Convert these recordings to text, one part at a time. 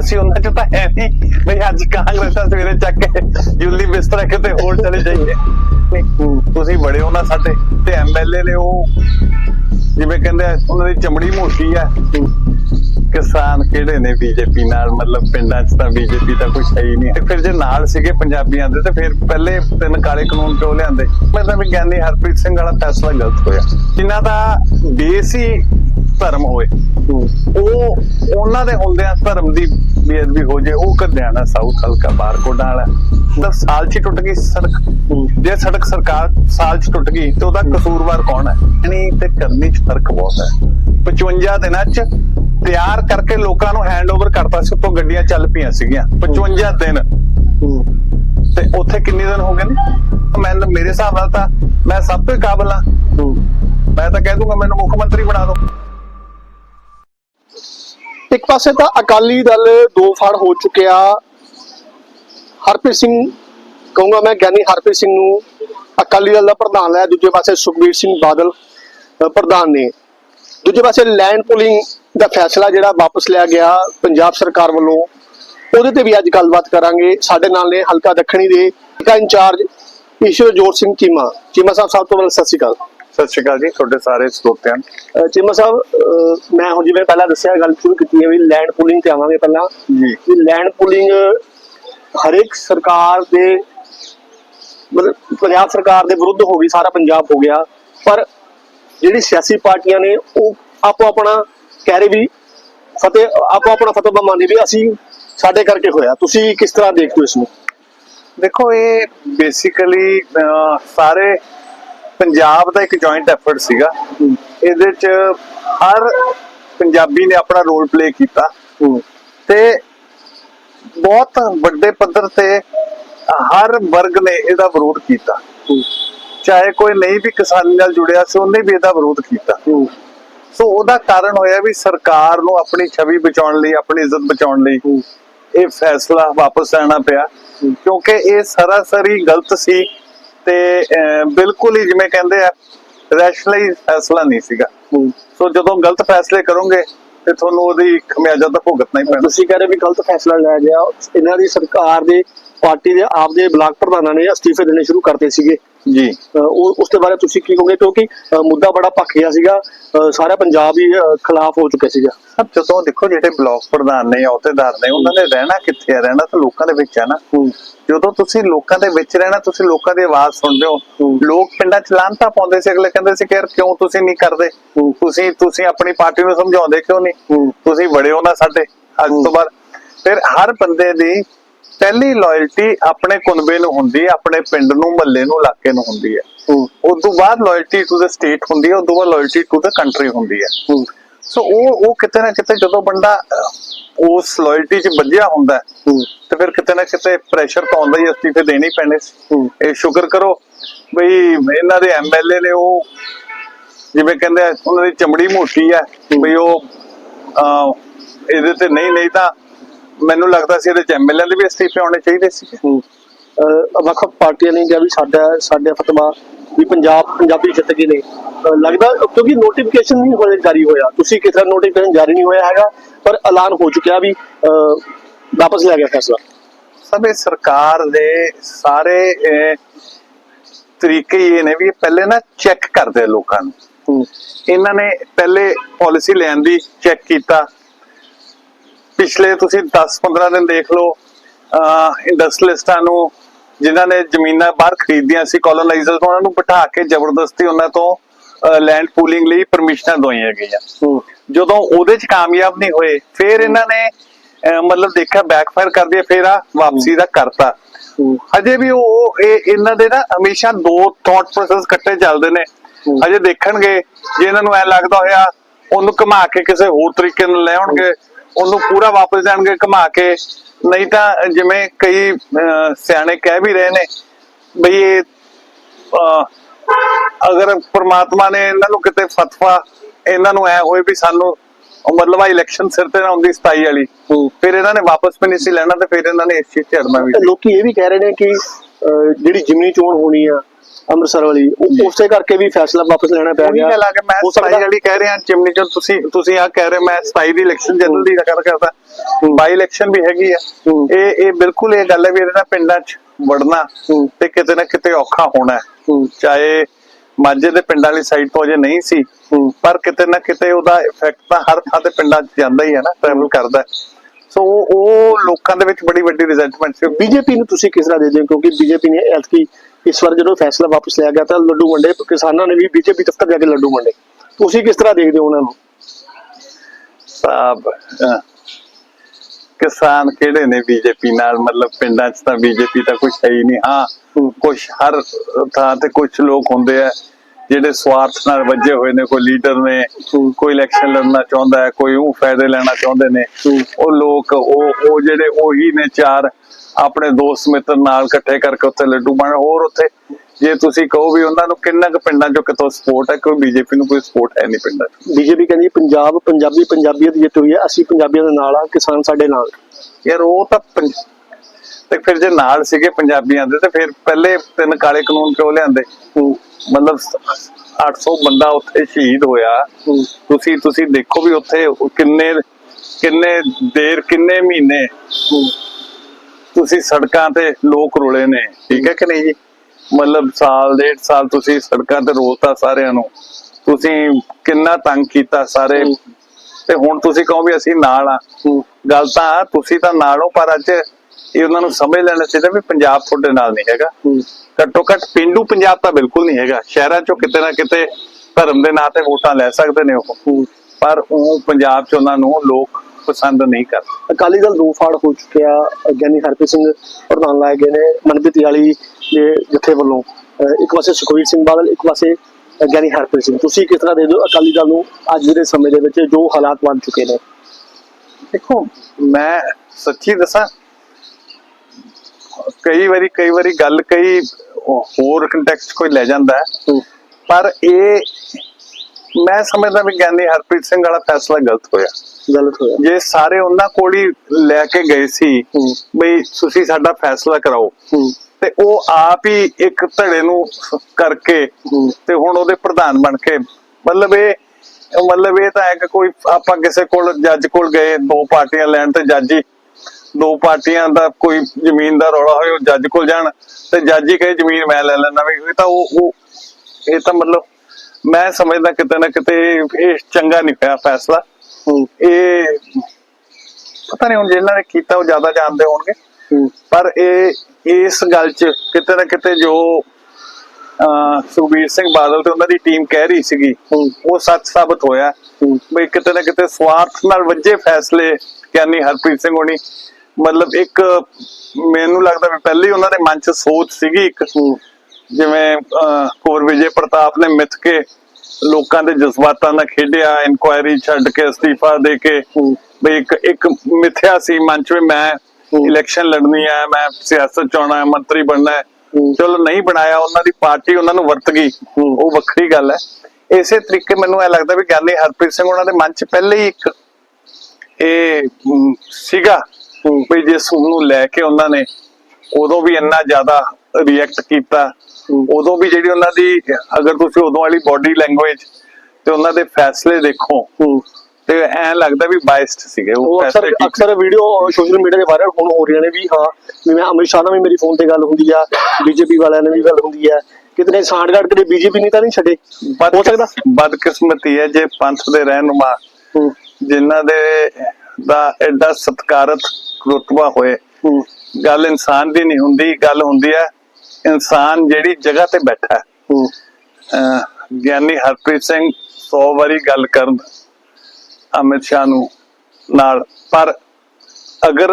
ਅਸੀਂ ਉਹਨਾਂ ਚ ਤਾਂ ਹੈ ਨਹੀਂ ਬਈ ਅੱਜ ਕਾਂਗਰਸ ਦਾ ਸਵੇਰੇ ਚੱਕ ਕੇ ਜੁੱਲੀ ਬਿਸਤਰਾ ਕਿਤੇ ਹੋਰ ਚਲੇ ਜਾਈਏ। ਤੁਸੀਂ ਬੜੇ ਹੋ ਸਾਡੇ ਤੇ ਐਮਐਲਏ ਨੇ ਉਹ ਜਿਵੇਂ ਕਹਿੰਦੇ ਉਹਨਾਂ ਦੀ ਚਮੜੀ ਮੋਟੀ ਆ। ਕਿਸਾਨ ਕਿਹੜੇ ਨੇ ਬੀਜੇਪੀ ਨਾਲ? ਮਤਲਬ ਪਿੰਡਾਂ 'ਚ ਤਾਂ ਬੀਜੇਪੀ ਦਾ ਕੁਝ ਹੈ ਹੀ ਨਹੀਂ। ਤੇ ਫਿਰ ਜੇ ਨਾਲ ਸੀਗੇ ਪੰਜਾਬੀਆਂ ਦੇ, ਤੇ ਫਿਰ ਪਹਿਲੇ ਤਿੰਨ ਕਾਲੇ ਕਾਨੂੰਨ ਕਿਉਂ ਲਿਆਂਦੇ? ਮੈਂ ਤਾਂ ਵੀ ਵਿਗਿਆਨੀ ਹਰਪ੍ਰੀਤ ਸਿੰਘ ਵਾਲਾ ਫੈਸਲਾ ਗਲਤ ਹੋਇਆ। ਜਿਨ੍ਹਾਂ ਦਾ ਬੇਸ ਹੀ ਧਰਮ ਹੋਏ, ਉਹ ਉਹਨਾਂ ਦੇ ਹੁੰਦਿਆਂ ਧਰਮ ਦੀ ਬੇਅਦਬੀ ਹੋ ਜੇ ਉਹ ਕਦਿਆਣਾ ਸਾਊਥ ਹਲਕਾ ਬਾਰਕੋਟ ਵਾਲਾ। ਤਾਂ ਸਾਲ ਚ ਟੁੱਟ ਗਈ ਸੜਕ। ਜੇ ਸੜਕ ਸਰਕਾਰ ਸਾਲ ਚ ਟੁੱਟ ਗਈ ਤੇ ਉਹਦਾ ਕਸੂਰਵਾਰ ਕੌਣ ਹੈ? ਨਹੀਂ ਤੇ ਕਰਨੀ ਚ ਫ਼ਰਕ ਬਹੁਤ ਹੈ। 55 ਦਿਨਾਂ ਚ ਤਿਆਰ ਕਰਕੇ ਲੋਕਾਂ ਨੂੰ ਹੈਂਡਓਵਰ ਕਰਤਾ ਸੀ ਉੱਤੋਂ ਗੱਡੀਆਂ ਚੱਲ ਪਈਆਂ ਸੀਗੀਆਂ। 55 ਦਿਨ। ਤੇ ਉੱਥੇ ਕਿੰਨੇ ਦਿਨ ਹੋ ਗਏ ਨੇ? ਮੈਂ ਮੇਰੇ ਹਿਸਾਬ ਨਾਲ ਤਾਂ ਮੈਂ ਸਭ ਤੋਂ ਕਾਬਲ ਆ ਮੈਂ ਤਾਂ ਕਹਿ ਦੂੰਗਾ ਮੈਨੂੰ ਮੁੱਖ ਮੰਤਰੀ ਬਣਾ ਦਿਓ। ਇੱਕ ਪਾਸੇ ਤਾਂ ਅਕਾਲੀ ਦਲ ਦੋ ਫੜ ਹੋ ਚੁੱਕਿਆ ਹਰਪ੍ਰੀਤ ਸਿੰਘ, ਕਹੂੰਗਾ ਮੈਂ ਗਿਆਨੀ ਹਰਪ੍ਰੀਤ ਸਿੰਘ ਨੂੰ ਅਕਾਲੀ ਦਲ ਦਾ ਪ੍ਰਧਾਨ ਲਾਇਆ ਦੂਜੇ ਪਾਸੇ ਸੁਖਬੀਰ ਸਿੰਘ ਬਾਦਲ ਪ੍ਰਧਾਨ ਨੇ। ਦੂਜੇ ਪਾਸੇ ਲੈਂਡ ਪੁਲਿੰਗ ਦਾ ਫੈਸਲਾ ਜਿਹੜਾ ਵਾਪਸ ਲਿਆ ਗਿਆ ਪੰਜਾਬ ਸਰਕਾਰ ਵੱਲੋਂ, ਉਹਦੇ ਤੇ ਵੀ ਅੱਜ ਗੱਲਬਾਤ ਕਰਾਂਗੇ। ਸਾਡੇ ਨਾਲ ਨੇ ਹਲਕਾ ਦੱਖਣੀ ਦੇ ਹਲਕਾ ਇੰਚਾਰਜ ਈਸ਼ਵਰ ਜੋਤ ਸਿੰਘ ਚੀਮਾ। ਚੀਮਾ ਸਾਹਿਬ, ਸਭ ਤੋਂ ਪਹਿਲਾਂ ਸਤਿ ਸ਼੍ਰੀ ਅਕਾਲ। ਸਤਿ ਸ਼੍ਰੀ ਅਕਾਲ ਜੀ ਤੁਹਾਡੇ ਸਾਰੇ ਸਰੋਤਿਆਂ ਚੀਮਾ ਸਾਹਿਬ ਮੈਂ ਹੁਣ ਜਿਵੇਂ ਪਹਿਲਾਂ ਦੱਸਿਆ ਗੱਲ ਸ਼ੁਰੂ ਕੀਤੀ ਹੈ ਵੀ ਲੈਂਡ ਪੁਲਿੰਗ ਤੇ ਆਵਾਂਗੇ ਪਹਿਲਾਂ। ਜੀ। ਲੈਂਡ ਪੁਲਿੰਗ ਹਰੇਕ ਸਰਕਾਰ ਦੇ ਮਤਲਬ ਪੰਜਾਬ ਸਰਕਾਰ ਦੇ ਵਿਰੁੱਧ ਹੋ ਗਈ ਸਾਰਾ ਪੰਜਾਬ ਹੋ ਗਿਆ। ਪਰ ਜਿਹੜੀ ਸਿਆਸੀ ਪਾਰਟੀਆਂ ਨੇ ਉਹ ਆਪੋ ਆਪਣਾ ਕਹਿ ਰਹੇ ਵੀ ਫਤਿਹ ਆਪੋ ਆਪਣਾ ਫਤਵਾ ਮੰਨਦੇ ਵੀ ਅਸੀਂ ਸਾਡੇ ਕਰਕੇ ਹੋਇਆ। ਤੁਸੀਂ ਕਿਸ ਤਰ੍ਹਾਂ ਦੇਖਦੇ ਹੋ ਇਸ ਨੂੰ? ਦੇਖੋ ਇਹ ਬੇਸਿਕਲੀ ਸਾਰੇ ਪੰਜਾਬ ਦਾ ਇੱਕ ਜੁਆਇੰਟ ਐਫਰਟ ਸੀਗਾ। ਇਹਦੇ ਚ ਹਰ ਪੰਜਾਬੀ ਨੇ ਆਪਣਾ ਰੋਲ ਪਲੇ ਕੀਤਾ। ਤੇ ਬਹੁਤ ਵੱਡੇ ਪੱਧਰ ਤੇ ਹਰ ਵਰਗ ਨੇ ਇਹਦਾ ਵਿਰੋਧ ਕੀਤਾ। ਚਾਹੇ ਕੋਈ ਨਹੀਂ ਵੀ ਕਿਸਾਨੀ ਨਾਲ ਜੁੜਿਆ ਸੀ ਉਹਨੇ ਵੀ ਇਹਦਾ ਵਿਰੋਧ ਕੀਤਾ। ਸੋ ਉਹਦਾ ਕਾਰਨ ਹੋਇਆ ਵੀ ਸਰਕਾਰ ਨੂੰ ਆਪਣੀ ਛਵੀ ਬਚਾਉਣ ਲਈ ਆਪਣੀ ਇੱਜ਼ਤ ਬਚਾਉਣ ਲਈ ਇਹ ਫੈਸਲਾ ਵਾਪਸ ਲੈਣਾ ਪਿਆ। ਕਿਉਂਕਿ ਇਹ ਸਰਾਸਰੀ ਗਲਤ ਸੀ। ਤੇ ਬਿਲਕੁਲ ਹੀ ਜਿਵੇਂ ਕਹਿੰਦੇ ਆ ਰੈਸ਼ਨਲੀ ਫੈਸਲਾ ਨਹੀਂ ਸੀਗਾ। ਸੋ ਜਦੋਂ ਗਲਤ ਫੈਸਲੇ ਕਰੋਗੇ ਤੇ ਤੁਹਾਨੂੰ ਉਹਦੀ ਖਮਿਆਜਾ ਤਾਂ ਭੁਗਤਣਾ ਹੀ ਪੈਣਾ। ਤੁਸੀਂ ਕਹਿ ਰਹੇ ਵੀ ਗਲਤ ਫੈਸਲਾ ਲਿਆ ਗਿਆ। ਇਹਨਾਂ ਦੀ ਸਰਕਾਰ ਦੇ ਪਾਰਟੀ ਦੇ ਆਪ ਦੇ ਬਲਾਕ ਪ੍ਰਧਾਨਾਂ ਨੇ ਅਸਤੀਫੇ ਦੇਣੇ ਸ਼ੁਰੂ ਕਰਤੇ ਸੀਗੇ। ਜੀ। ਉਹ ਉਸ ਦੇ ਬਾਰੇ ਤੁਸੀਂ ਕੀ ਕਹੋਗੇ? ਕਿਉਂਕਿ ਮੁੱਦਾ ਬੜਾ ਭਖ ਗਿਆ ਸੀਗਾ। ਸਾਰਾ ਪੰਜਾਬ ਹੀ ਖਿਲਾਫ ਹੋ ਚੁੱਕਿਆ ਸੀਗਾ। ਸਭ ਜਦੋਂ ਦੇਖੋ ਜਿਹੜੇ ਬਲਾਕ ਪ੍ਰਧਾਨ ਨੇ ਅਹੁਦੇਦਾਰ ਨੇ ਉਹਨਾਂ ਨੇ ਰਹਿਣਾ ਕਿੱਥੇ ਆ? ਰਹਿਣਾ ਤਾਂ ਲੋਕਾਂ ਦੇ ਵਿੱਚ ਆ ਨਾ। ਜਦੋਂ ਤੁਸੀਂ ਲੋਕਾਂ ਦੇ ਵਿੱਚ ਰਹਿਣਾ ਤੁਸੀਂ ਲੋਕਾਂ ਦੀ ਆਵਾਜ਼ ਸੁਣਦੇ ਹੋ। ਲੋਕ ਪਿੰਡਾਂ ਚ ਲਾਂਤਾ ਪਾਉਂਦੇ ਸੀ। ਅਗਲੇ ਕਹਿੰਦੇ ਸੀ ਕਿ ਯਾਰ ਕਿਉਂ ਤੁਸੀਂ ਨਹੀਂ ਕਰਦੇ? ਤੁਸੀਂ ਤੁਸੀਂ ਆਪਣੀ ਪਾਰਟੀ ਨੂੰ ਸਮਝਾਉਂਦੇ ਕਿਉਂ ਨਹੀਂ? ਤੁਸੀਂ ਬੜੇ ਹੋ ਨਾ ਸਾਡੇ। ਅੱਜ ਤੋਂ ਬਾਅਦ ਫਿਰ ਹਰ ਬੰਦੇ ਦੀ ਪਹਿਲੀ ਲਾਇਲਟੀ ਆਪਣੇ ਕੁਨਬੇ ਨੂੰ ਹੁੰਦੀ ਹੈ ਆਪਣੇ ਪਿੰਡ ਨੂੰ ਮਹੱਲੇ ਨੂੰ ਇਲਾਕੇ ਨੂੰ ਹੁੰਦੀ ਹੈ। ਉਸ ਤੋਂ ਬਾਅਦ ਲਾਇਲਟੀ ਟੂ ਦ ਸਟੇਟ ਹੁੰਦੀ ਹੈ ਉਸ ਤੋਂ ਬਾਅਦ ਲਾਇਲਟੀ ਟੂ ਦ ਕੰਟਰੀ ਹੁੰਦੀ ਹੈ। ਸੋ ਉਹ ਉਹ ਕਿਤੇ ਨਾ ਕਿਤੇ ਜਦੋਂ ਬੰਦਾ ਉਸ ਲਾਇਲਟੀ 'ਚ ਵੱਜਿਆ ਹੁੰਦਾ ਤੇ ਫਿਰ ਕਿਤੇ ਨਾ ਕਿਤੇ ਪ੍ਰੈਸ਼ਰ ਤਾਂ ਆਉਂਦਾ ਹੀ ਅਸਤੀਫੇ ਦੇਣੇ ਪੈਣੇ ਇਹ ਸ਼ੁਕਰ ਕਰੋ ਬਈ ਇਹਨਾਂ ਦੇ ਐਮਐਲਏ ਨੇ ਉਹ ਜਿਵੇਂ ਕਹਿੰਦੇ ਉਹਨਾਂ ਦੀ ਚਮੜੀ ਮੋਟੀ ਹੈ ਬਈ ਉਹ ਇਹਦੇ ਤੇ ਨਹੀਂ ਨਹੀਂ ਤਾਂ ਮੈਨੂੰ ਲੱਗਦਾ ਸੀ ਇਹਦੇ ਚ ਐਮਐਲਏ ਦੇ ਵੀ ਅਸਤੀਫੇ ਆਉਣੇ ਚਾਹੀਦੇ ਸੀ ਵੱਖ ਵੱਖ ਪਾਰਟੀਆਂ ਨੇ ਕਿਹਾ ਵੀ ਸਾਡਾ ਸਾਡਾ ਫਤਵਾ ਵੀ ਪੰਜਾਬ ਪੰਜਾਬੀ ਜਿੱਤ ਗਏ ਨੇ। ਲੱਗਦਾ ਕਿਉਂਕਿ ਨੋਟੀਫਿਕੇਸ਼ਨ ਨਹੀਂ ਹੋਇਆ ਜਾਰੀ ਹੋਇਆ। ਤੁਸੀਂ ਕਿਸ ਤਰ੍ਹਾਂ ਨੋਟੀਫਿਕੇਸ਼ਨ ਜਾਰੀ ਨਹੀਂ ਹੋਇਆ ਹੈਗਾ ਪਰ ਐਲਾਨ ਹੋ ਚੁੱਕਿਆ ਵੀ ਵਾਪਸ ਲਿਆ ਗਿਆ ਫੈਸਲਾ। ਸਭ ਸਰਕਾਰ ਦੇ ਸਾਰੇ ਤਰੀਕੇ ਇਹ ਨੇ ਵੀ ਪਹਿਲੇ ਨਾ ਚੈੱਕ ਕਰਦੇ ਲੋਕਾਂ ਨੂੰ। ਇਹਨਾਂ ਨੇ ਪਹਿਲੇ ਪਾਲਿਸੀ ਲੈਣ ਦੀ ਚੈੱਕ ਕੀਤਾ। ਪਿਛਲੇ ਤੁਸੀਂ 10-15 ਦਿਨ ਦੇਖ ਲਓ ਇੰਡਸਟਰੀਲਿਸਟਾਂ ਨੂੰ ਜਿਨ੍ਹਾਂ ਨੇ ਜ਼ਮੀਨਾਂ ਬਾਹਰ ਖਰੀਦੀਆਂ ਸੀ ਕੋਲੋਨਾਈਜ਼ਰ ਉਹਨਾਂ ਨੂੰ ਬਿਠਾ ਕੇ ਜ਼ਬਰਦਸਤੀ ਉਹਨਾਂ ਤੋਂ ਲੈਂਡ ਪੂਲਿੰਗ ਲਈ ਪਰਮਿਸ਼ਨਾਂ ਦਵਾਈਆਂ ਗਈਆਂ। ਜਦੋਂ ਉਹਦੇ ਚ ਕਾਮਯਾਬ ਨਹੀਂ ਹੋਏ ਫਿਰ ਇਹਨਾਂ ਨੇ ਮਤਲਬ ਦੇਖਿਆ ਬੈਕਫਾਇਰ ਕਰਦੀ ਫਿਰ ਆ ਵਾਪਸੀ ਦਾ ਕਰਤਾ। ਹਜੇ ਵੀ ਉਹ ਇਹ ਇਹਨਾਂ ਦੇ ਨਾ ਹਮੇਸ਼ਾ ਦੋ ਥਾਟ ਪ੍ਰੋਸੈਸ ਇਕੱਠੇ ਚੱਲਦੇ ਨੇ। ਹਜੇ ਦੇਖਣਗੇ ਜੇ ਇਹਨਾਂ ਨੂੰ ਐ ਲੱਗਦਾ ਹੋਇਆ ਉਹਨੂੰ ਘੁਮਾ ਕੇ ਕਿਸੇ ਹੋਰ ਤਰੀਕੇ ਨਾਲ ਲੈ ਆਉਣਗੇ ਉਹਨੂੰ ਪੂਰਾ ਵਾਪਸ ਜਾਣਗੇ ਘੁਮਾ ਕੇ। ਨਹੀਂ ਤਾਂ ਜਿਵੇਂ ਕਈ ਸਿਆਣੇ ਕਹਿ ਵੀ ਰਹੇ ਨੇ ਬਈ ਇਹ ਅਗਰ ਪ੍ਰਮਾਤਮਾ ਨੇ ਇਹਨਾਂ ਨੂੰ ਕਿਤੇ ਫਤਵਾ ਇਹਨਾਂ ਨੂੰ ਐ ਹੋਏ ਵੀ ਸਾਨੂੰ ਮਤਲਬ ਆ ਇਲੈਕਸ਼ਨ ਸਿਰ ਤੇ ਨਾ ਹੁੰਦੀ 27 ਵਾਲੀ ਫਿਰ ਇਹਨਾਂ ਨੇ ਵਾਪਸ ਵੀ ਨਹੀਂ ਸੀ ਲੈਣਾ ਤੇ ਫਿਰ ਇਹਨਾਂ ਨੇ ਇਸ ਚੀਜ਼ ਅੜਨਾ ਵੀ ਤੇ ਲੋਕੀ ਇਹ ਵੀ ਕਹਿ ਰਹੇ ਨੇ ਕਿ ਜਿਹੜੀ ਜਿਮਨੀ ਚੋਣ ਹੋਣੀ ਆ ਅੰਮ੍ਰਿਤਸਰ ਵਾਲੀ ਉਹ- ਉਸੇ ਕਰਕੇ ਵੀ ਫੈਸਲਾ ਵਾਪਸ ਲੈਣਾ ਪੈ ਉਹੀ ਗਿਆ। ਗੱਲ ਆ ਕਿ ਮੈਂ ਹੋ ਸਕਦਾ- 27 ਵਾਲੀ ਕਹਿ ਰਿਹਾ ਚਿਮਨੀ ਚੋਂ ਤੁਸੀਂ ਤੁਸੀਂ ਆ ਕਹਿ ਰਹੇ ਮੈਂ 27 ਦੀ ਇਲੈਕਸ਼ਨ ਜਨਰਲ ਦੀ ਗੱਲ ਕਰਦਾ। ਬਾਈ ਇਲੈਕਸ਼ਨ ਵੀ ਹੈਗੀ ਆ। ਹੂੰ। ਇਹ ਇਹ ਬਿਲਕੁਲ ਇਹ ਗੱਲ ਹੈ ਵੀ ਇਹਦੇ ਨਾਲ ਪਿੰਡਾਂ 'ਚ ਵੜਨਾ ਹੂੰ। ਤੇ ਕਿਤੇ ਨਾ ਕਿਤੇ ਔਖਾ ਹੋਣਾ ਹੈ। ਹੂੰ। ਚਾਹੇ ਮਾਝੇ ਦੇ ਪਿੰਡਾਂ ਵਾਲੀ ਸਾਈਡ ਤੋਂ ਅਜੇ ਨਹੀਂ ਸੀ ਹੂੰ। ਪਰ ਕਿਤੇ ਨਾ ਕਿਤੇ ਉਹਦਾ ਇਫੈਕਟ ਤਾਂ ਹਰ ਥਾਂ ਤੇ ਪਿੰਡਾਂ 'ਚ ਜਾਂਦਾ ਹੀ ਹੈ ਨਾ ਟਰੈਵਲ ਕਰਦਾ ਹੈ। ਸੋ ਉਹ- ਉਹ ਲੋਕਾਂ ਦੇ ਵਿੱਚ ਬੜੀ ਵੱਡੀ ਰਿਜ਼ੈਂਟਮੈਂਟ ਸੀ। ਬੀਜੇਪੀ ਨੂੰ ਤੁਸੀਂ ਕਿਸ ਤਰ੍ਹਾਂ ਦੇਖਦੇ ਹੋ? ਕਿਉਂਕਿ ਬੀਜੇਪੀ ਨੇ ਐਤਕੀ ਇਸ ਵਾਰ ਜਦੋਂ ਫੈਸਲਾ ਵਾਪਸ ਲਿਆ ਗਿਆ ਤਾਂ ਲੱਡੂ ਵੰਡੇ ਕਿਸਾਨਾਂ ਨੇ ਵੀ ਬੀਜੇਪੀ ਦਫ਼ਤਰ ਜਾ ਕੇ ਲੱਡੂ ਵੰਡੇ ਤੁਸੀਂ ਕਿਸ ਤਰ੍ਹਾਂ ਦੇਖਦੇ ਹੋ ਉਹਨਾਂ ਨੂੰ ਕਿਸਾਨ ਕਿਹੜੇ ਨੇ ਬੀਜੇਪੀ ਨਾਲ ਮਤਲਬ ਪਿੰਡਾਂ 'ਚ ਤਾਂ ਬੀਜੇਪੀ ਤਾਂ ਕੁਝ ਹੈ ਹੀ ਨਹੀਂ ਹਾਂ। ਕੁਝ ਹਰ ਥਾਂ ਤੇ ਕੁਝ ਲੋਕ ਹੁੰਦੇ ਆ ਜਿਹੜੇ ਸਵਾਰਥ ਨਾਲ ਵੱਜੇ ਹੋਏ ਨੇ ਕੋਈ ਲੀਡਰ ਨੇ। ਕੋਈ ਇਲੈਕਸ਼ਨ ਲੜਨਾ ਚਾਹੁੰਦਾ ਹੈ ਕੋਈ ਉਹ ਫਾਇਦੇ ਲੈਣਾ ਚਾਹੁੰਦੇ ਨੇ। ਉਹ ਲੋਕ ਉਹ ਉਹ ਜਿਹੜੇ ਉਹੀ ਨੇ ਚਾਰ ਆਪਣੇ ਦੋਸਤ ਮਿੱਤਰ ਨਾਲ ਇਕੱਠੇ ਕਰਕੇ ਉੱਥੇ ਲੱਡੂ ਬਣ ਹੋਰ ਉੱਥੇ ਜੇ ਤੁਸੀਂ ਕਹੋ ਵੀ ਉਹਨਾਂ ਨੂੰ ਕਿੰਨਾ ਕੁ ਪਿੰਡਾਂ 'ਚੋਂ ਕਿਤੋਂ ਸਪੋਰਟ ਹੈ ਕੋਈ ਬੀਜੇਪੀ ਨੂੰ ਕੋਈ ਸਪੋਰਟ ਹੈ ਨਹੀਂ ਪਿੰਡਾਂ ਬੀਜੇਪੀ ਕਹਿੰਦੀ ਪੰਜਾਬ ਪੰਜਾਬੀ ਪੰਜਾਬੀਅਤ ਜਿੱਤ ਹੋਈ ਹੈ ਅਸੀਂ ਪੰਜਾਬੀਆਂ ਦੇ ਨਾਲ ਆ ਕਿਸਾਨ ਸਾਡੇ ਨਾਲ। ਯਾਰ ਉਹ ਤਾਂ ਤੇ ਫਿਰ ਜੇ ਨਾਲ ਸੀਗੇ ਪੰਜਾਬੀਆਂ ਦੇ ਤੇ ਫਿਰ ਪਹਿਲੇ ਤਿੰਨ ਕਾਲੇ ਕਾਨੂੰਨ ਕਿਉਂ ਲਿਆਂਦੇ? ਮਤਲਬ 800 ਬੰਦਾ ਉੱਥੇ ਸ਼ਹੀਦ ਹੋਇਆ। ਤੁਸੀਂ ਤੁਸੀਂ ਦੇਖੋ ਵੀ ਉੱਥੇ ਕਿੰਨੇ ਕਿੰਨੇ ਦੇਰ ਕਿੰਨੇ ਮਹੀਨੇ ਤੁਸੀਂ ਸੜਕਾਂ ਤੇ ਲੋਕ ਰੁਲੇ ਨੇ ਠੀਕ ਹੈ ਕਿ ਨਹੀਂ ਜੀ? ਮਤਲਬ ਸਾਲ ਡੇਢ ਸਾਲ ਤੁਸੀਂ ਸੜਕਾਂ ਤੇ ਰੋਲਤਾ ਸਾਰਿਆਂ ਨੂੰ। ਤੁਸੀਂ ਕਿੰਨਾ ਤੰਗ ਕੀਤਾ ਸਾਰੇ। ਤੇ ਹੁਣ ਤੁਸੀਂ ਕਹੋ ਵੀ ਅਸੀਂ ਨਾਲ ਆ। ਗੱਲ ਤਾਂ ਤੁਸੀਂ ਤਾਂ ਨਾਲ ਹੋ ਪਰ ਅੱਜ ਇਹ ਉਹਨਾਂ ਨੂੰ ਸਮਝ ਲੈਣਾ ਚਾਹੀਦਾ ਵੀ ਪੰਜਾਬ ਤੁਹਾਡੇ ਨਾਲ ਨਹੀਂ ਹੈਗਾ। ਘੱਟੋ ਘੱਟ ਪਿੰਡੂ ਪੰਜਾਬ ਤਾਂ ਬਿਲਕੁਲ ਨਹੀਂ ਹੈਗਾ। ਸ਼ਹਿਰਾਂ ਚੋਂ ਕਿਤੇ ਨਾ ਕਿਤੇ ਧਰਮ ਦੇ ਨਾਂ ਤੇ ਵੋਟਾਂ ਲੈ ਸਕਦੇ ਨੇ ਉਹ। ਪਰ ਉਹ ਪੰਜਾਬ ਚ ਉਹਨਾਂ ਨੂੰ ਲੋਕ ਪਸੰਦ ਨਹੀਂ ਕਰਦੇ ਅਕਾਲੀ ਦਲ ਦੋ ਫਾੜ ਹੋ ਚੁੱਕਿਆ ਗਿਆਨੀ ਹਰਪ੍ਰੀਤ ਸਿੰਘ ਪ੍ਰਧਾਨ ਲਾਏ ਗਏ ਨੇ ਮਨਪ੍ਰੀਤ ਵਾਲੀ ਦੇ ਜਥੇ ਵੱਲੋਂ। ਇੱਕ ਪਾਸੇ ਸੁਖਵੀਰ ਸਿੰਘ ਬਾਦਲ ਇੱਕ ਪਾਸੇ ਗਿਆਨੀ ਹਰਪ੍ਰੀਤ ਸਿੰਘ। ਤੁਸੀਂ ਕਿਸ ਤਰ੍ਹਾਂ ਦੇਖਦੇ ਹੋ ਅਕਾਲੀ ਦਲ ਨੂੰ ਅੱਜ ਦੇ ਸਮੇਂ ਦੇ ਵਿੱਚ ਜੋ ਹਾਲਾਤ ਬਣ ਚੁੱਕੇ ਨੇ? ਦੇਖੋ ਮੈਂ ਸੱਚੀ ਦੱਸਾਂ ਕਈ ਵਾਰੀ ਕਈ ਵਾਰੀ ਗੱਲ ਕਈ ਹੋਰ ਕੰਟੈਕਸਟ ਕੋਈ ਲੈ ਜਾਂਦਾ ਪਰ ਇਹ ਮੈਂ ਸਮਝਦਾ ਵੀ ਗਿਆਨੀ ਹਰਪ੍ਰੀਤ ਸਿੰਘ ਵਾਲਾ ਫੈਸਲਾ ਗਲਤ ਹੋਇਆ। ਗਲਤ ਹੋਇਆ? ਜੇ ਸਾਰੇ ਉਹਨਾਂ ਕੋਲ ਹੀ ਲੈ ਕੇ ਗਏ ਸੀ ਬਈ ਤੁਸੀਂ ਸਾਡਾ ਫੈਸਲਾ ਕਰਾਓ। ਤੇ ਉਹ ਆਪ ਹੀ ਇੱਕ ਧੜੇ ਨੂੰ ਕਰਕੇ ਤੇ ਹੁਣ ਉਹਦੇ ਪ੍ਰਧਾਨ ਬਣ ਕੇ ਮਤਲਬ ਇਹ ਮਤਲਬ ਇਹ ਤਾਂ ਹੈ ਕਿ ਕੋਈ ਆਪਾਂ ਕਿਸੇ ਕੋਲ ਜੱਜ ਕੋਲ ਗਏ ਦੋ ਪਾਰਟੀਆਂ ਲੈਣ ਤੇ ਜੱਜ ਹੀ ਦੋ ਪਾਰਟੀਆਂ ਦਾ ਕੋਈ ਜ਼ਮੀਨ ਦਾ ਰੌਲਾ ਹੋਏ ਉਹ ਜੱਜ ਕੋਲ ਜਾਣ ਤੇ ਜੱਜ ਹੀ ਕਹੇ ਜ਼ਮੀਨ ਮੈਂ ਲੈ ਲੈਣਾ ਵੀ ਇਹ ਤਾਂ ਉਹ ਇਹ ਤਾਂ ਮਤਲਬ ਮੈਂ ਸਮਝਦਾ ਕਿਤੇ ਨਾ ਕਿਤੇ ਇਹ ਚੰਗਾ ਨਹੀਂ ਪਿਆ ਫੈਸਲਾ। ਇਹ ਪਤਾ ਨਹੀਂ ਹੁਣ ਜਿਹਨਾਂ ਨੇ ਕੀਤਾ ਉਹ ਜ਼ਿਆਦਾ ਜਾਣਦੇ ਹੋਣਗੇ। ਪਰ ਇਹ ਇਸ ਗੱਲ 'ਚ ਕਿਤੇ ਨਾ ਕਿਤੇ ਜੋ ਸੁਖਬੀਰ ਸਿੰਘ ਬਾਦਲ ਤੇ ਉਹਨਾਂ ਦੀ ਟੀਮ ਕਹਿ ਰਹੀ ਸੀਗੀ ਉਹ ਸੱਚ ਸਾਬਤ ਹੋਇਆ। ਬਈ ਕਿਤੇ ਨਾ ਕਿਤੇ ਸਵਾਰਥ ਨਾਲ ਵੱਜੇ ਫੈਸਲੇ ਗਿਆਨੀ ਹਰਪ੍ਰੀਤ ਸਿੰਘ ਹੋਣੀ। ਮਤਲਬ ਇੱਕ ਮੈਨੂੰ ਲੱਗਦਾ ਵੀ ਪਹਿਲੇ ਹੀ ਉਹਨਾਂ ਦੇ ਮਨ 'ਚ ਸੋਚ ਸੀਗੀ ਇੱਕ। ਜਿਵੇਂ ਕੁੰਵਰ ਵਿਜੇ ਪ੍ਰਤਾਪ ਨੇ ਮਿੱਥ ਕੇ ਲੋਕਾਂ ਦੇ ਜਜ਼ਬਾਤਾਂ ਨਾਲ ਖੇਡਿਆ ਇਨਕੁਆਇਰੀ ਛੱਡ ਕੇ ਅਸਤੀਫਾ ਦੇ ਕੇ ਬਈ ਇੱਕ ਇੱਕ ਮਿੱਥਿਆ ਸੀ ਮਨ 'ਚ ਵੀ ਮੈਂ। ਇਲੈਕਸ਼ਨ ਲੜਨੀ ਹੈ ਮੈਂ ਸਿਆਸਤ ਚ ਆਉਣਾ ਮੰਤਰੀ ਬਣਨਾ ਹੈ। ਚਲੋ ਨਹੀਂ ਬਣਾਇਆ ਉਹਨਾਂ ਦੀ ਪਾਰਟੀ ਉਹਨਾਂ ਨੂੰ ਵਰਤ ਗਈ। ਉਹ ਵੱਖਰੀ ਗੱਲ ਹੈ ਇਸੇ ਤਰੀਕੇ ਮੈਨੂੰ ਇਹ ਲੱਗਦਾ ਵੀ ਗਿਆਨੀ ਹਰਪ੍ਰੀਤ ਸਿੰਘ ਉਹਨਾਂ ਦੇ ਮਨ 'ਚ ਪਹਿਲੇ ਹੀ ਇੱਕ ਇਹ ਸੀਗਾ। ਵੀ ਜਿਸ ਨੂੰ ਲੈ ਕੇ ਉਹਨਾਂ ਨੇ ਉਦੋਂ ਵੀ ਇੰਨਾ ਜ਼ਿਆਦਾ ਰਿਐਕਟ ਕੀਤਾ। ਉਦੋਂ ਵੀ ਜਿਹੜੀ ਉਹਨਾਂ ਦੀ ਅਗਰ ਤੁਸੀਂ ਉਦੋਂ ਵਾਲੀ ਬਾਡੀ ਲੈਂਗੁਏਜ ਤੇ ਉਹਨਾਂ ਦੇ ਫੈਸਲੇ ਦੇਖੋ ਤੇ ਐਂ ਲੱਗਦਾ ਵੀ ਬਾਇਸਡ ਸੀਗੇ ਉਹ ਅਕਸਰ। ਅਕਸਰ ਵੀਡੀਓ ਸੋਸ਼ਲ ਮੀਡੀਆ ਤੇ ਵਾਇਰਲ ਹੁਣ ਹੋ ਰਹੀਆਂ ਨੇ ਵੀ ਹਾਂ ਵੀ ਮੈਂ ਅਮਿਤ ਸ਼ਾਹ ਨਾਲ ਵੀ ਮੇਰੀ ਫੋਨ ਤੇ ਗੱਲ ਹੁੰਦੀ ਆ ਬੀਜੇਪੀ ਵਾਲਿਆਂ ਨਾਲ ਵੀ ਗੱਲ ਹੁੰਦੀ ਆ। ਕਿਤਨੇ ਸਾਂਡਗੜ ਕਦੇ ਬੀਜੇਪੀ ਨਹੀਂ ਤਾਂ ਨਹੀਂ ਛੱਡੇ? ਹੋ ਸਕਦਾ? ਬਦਕਿਸਮਤੀ ਹੈ ਜੇ ਪੰਥ ਦੇ ਰਹਿਨੁਮਾ ਜਿਨ੍ਹਾਂ ਦੇ ਦਾ ਐਡਾ ਸਤਕਾਰਤ ਰੁਤਬਾ ਹੋਏ। ਗੱਲ ਇਨਸਾਨ ਦੀ ਨਹੀਂ ਹੁੰਦੀ ਗੱਲ ਹੁੰਦੀ ਹੈ ਇਨਸਾਨ ਜਿਹੜੀ ਜਗ੍ਹਾ ਤੇ ਬੈਠਾ ਹੈ। ਗਿਆਨੀ ਹਰਪ੍ਰੀਤ ਸਿੰਘ 100 ਵਾਰੀ ਗੱਲ ਕਰਨ ਅਮਿਤ ਸ਼ਾਹ ਨੂੰ ਨਾਲ। ਪਰ ਅਗਰ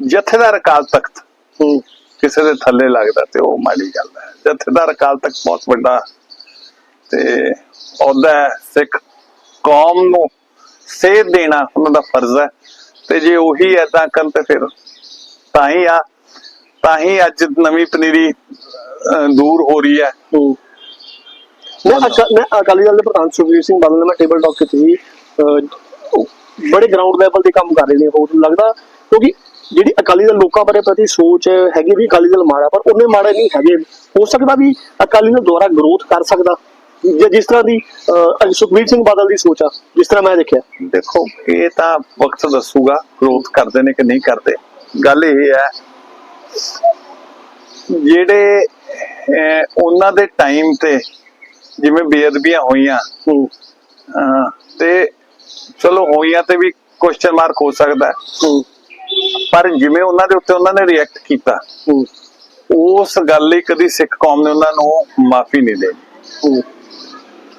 ਜਥੇਦਾਰ ਅਕਾਲ ਤਖਤ ਕਿਸੇ ਦੇ ਥੱਲੇ ਲੱਗਦਾ ਤੇ ਉਹ ਮਾੜੀ ਗੱਲ ਹੈ। ਜਥੇਦਾਰ ਅਕਾਲ ਤਖਤ ਬਹੁਤ ਵੱਡਾ ਤੇ ਅਹੁਦਾ ਹੈ। ਸਿੱਖ ਕੌਮ ਨੂੰ ਸੇਧ ਦੇਣਾ ਉਹਨਾਂ ਦਾ ਫਰਜ਼ ਹੈ। ਤੇ ਜੇ ਉਹੀ ਐਦਾਂ ਕਰਨ ਤੇ ਫਿਰ ਤਾਂ ਹੀ ਆ ਤਾਂ ਹੀ ਅੱਜ ਨਵੀਂ ਪਨੀਰੀ ਦੂਰ ਹੋ ਰਹੀ ਹੈ। ਮੈਂ ਮੈਂ ਅਕਾਲੀ ਦਲ ਦੇ ਪ੍ਰਧਾਨ ਸੁਖਬੀਰ ਸਿੰਘ ਬਾਦਲ ਮੈਂ ਟੇਬਲ ਟਾਕ ਕੀਤੀ ਸੀ। ਬੜੇ ਗਰਾਊਂਡ ਲੈਵਲ ਤੇ ਕੰਮ ਕਰ ਰਹੇ ਨੇ ਹੋਰ ਲੱਗਦਾ ਕਿਉਂਕਿ ਜਿਹੜੀ ਅਕਾਲੀ ਦਲ ਲੋਕਾਂ ਬਾਰੇ ਪ੍ਰਤੀ ਸੋਚ ਹੈਗੀ ਵੀ ਅਕਾਲੀ ਦਲ ਮਾੜਾ ਪਰ ਉਹਨੇ ਮਾੜੇ ਨਹੀਂ ਹੈਗੇ। ਹੋ ਸਕਦਾ ਵੀ ਅਕਾਲੀ ਦਲ ਦੁਆਰਾ ਗਰੋਥ ਕਰ ਸਕਦਾ। ਜੇ ਜਿਸ ਤਰ੍ਹਾਂ ਦੀ ਸੁਖਬੀਰ ਸਿੰਘ ਬਾਦਲ ਦੀ ਸੋਚ ਆ ਜਿਸ ਤਰ੍ਹਾਂ ਮੈਂ ਦੇਖਿਆ। ਦੇਖੋ ਇਹ ਤਾਂ ਵਕਤ ਦੱਸੂਗਾ ਗਰੋਥ ਕਰਦੇ ਨੇ ਕਿ ਨਹੀਂ ਕਰਦੇ। ਗੱਲ ਇਹ ਹੈ ਜਿਹੜੇ ਉਹਨਾਂ ਦੇ ਟਾਈਮ ਤੇ ਜਿਵੇਂ ਬੇਅਦਬੀਆਂ ਹੋਈਆਂ ਤੇ ਚਲੋ ਹੋਈਆਂ ਤੇ ਵੀ ਕੁਐਸਚਨ ਮਾਰਕ ਹੋ ਸਕਦਾ। ਪਰ ਜਿਵੇਂ ਉਹਨਾਂ ਦੇ ਉੱਤੇ ਉਹਨਾਂ ਨੇ ਰਿਐਕਟ ਕੀਤਾ ਉਸ ਗੱਲ ਲਈ ਕਦੀ ਸਿੱਖ ਕੌਮ ਨੇ ਉਹਨਾਂ ਨੂੰ ਮਾਫੀ ਨਹੀਂ ਦੇਣੀ।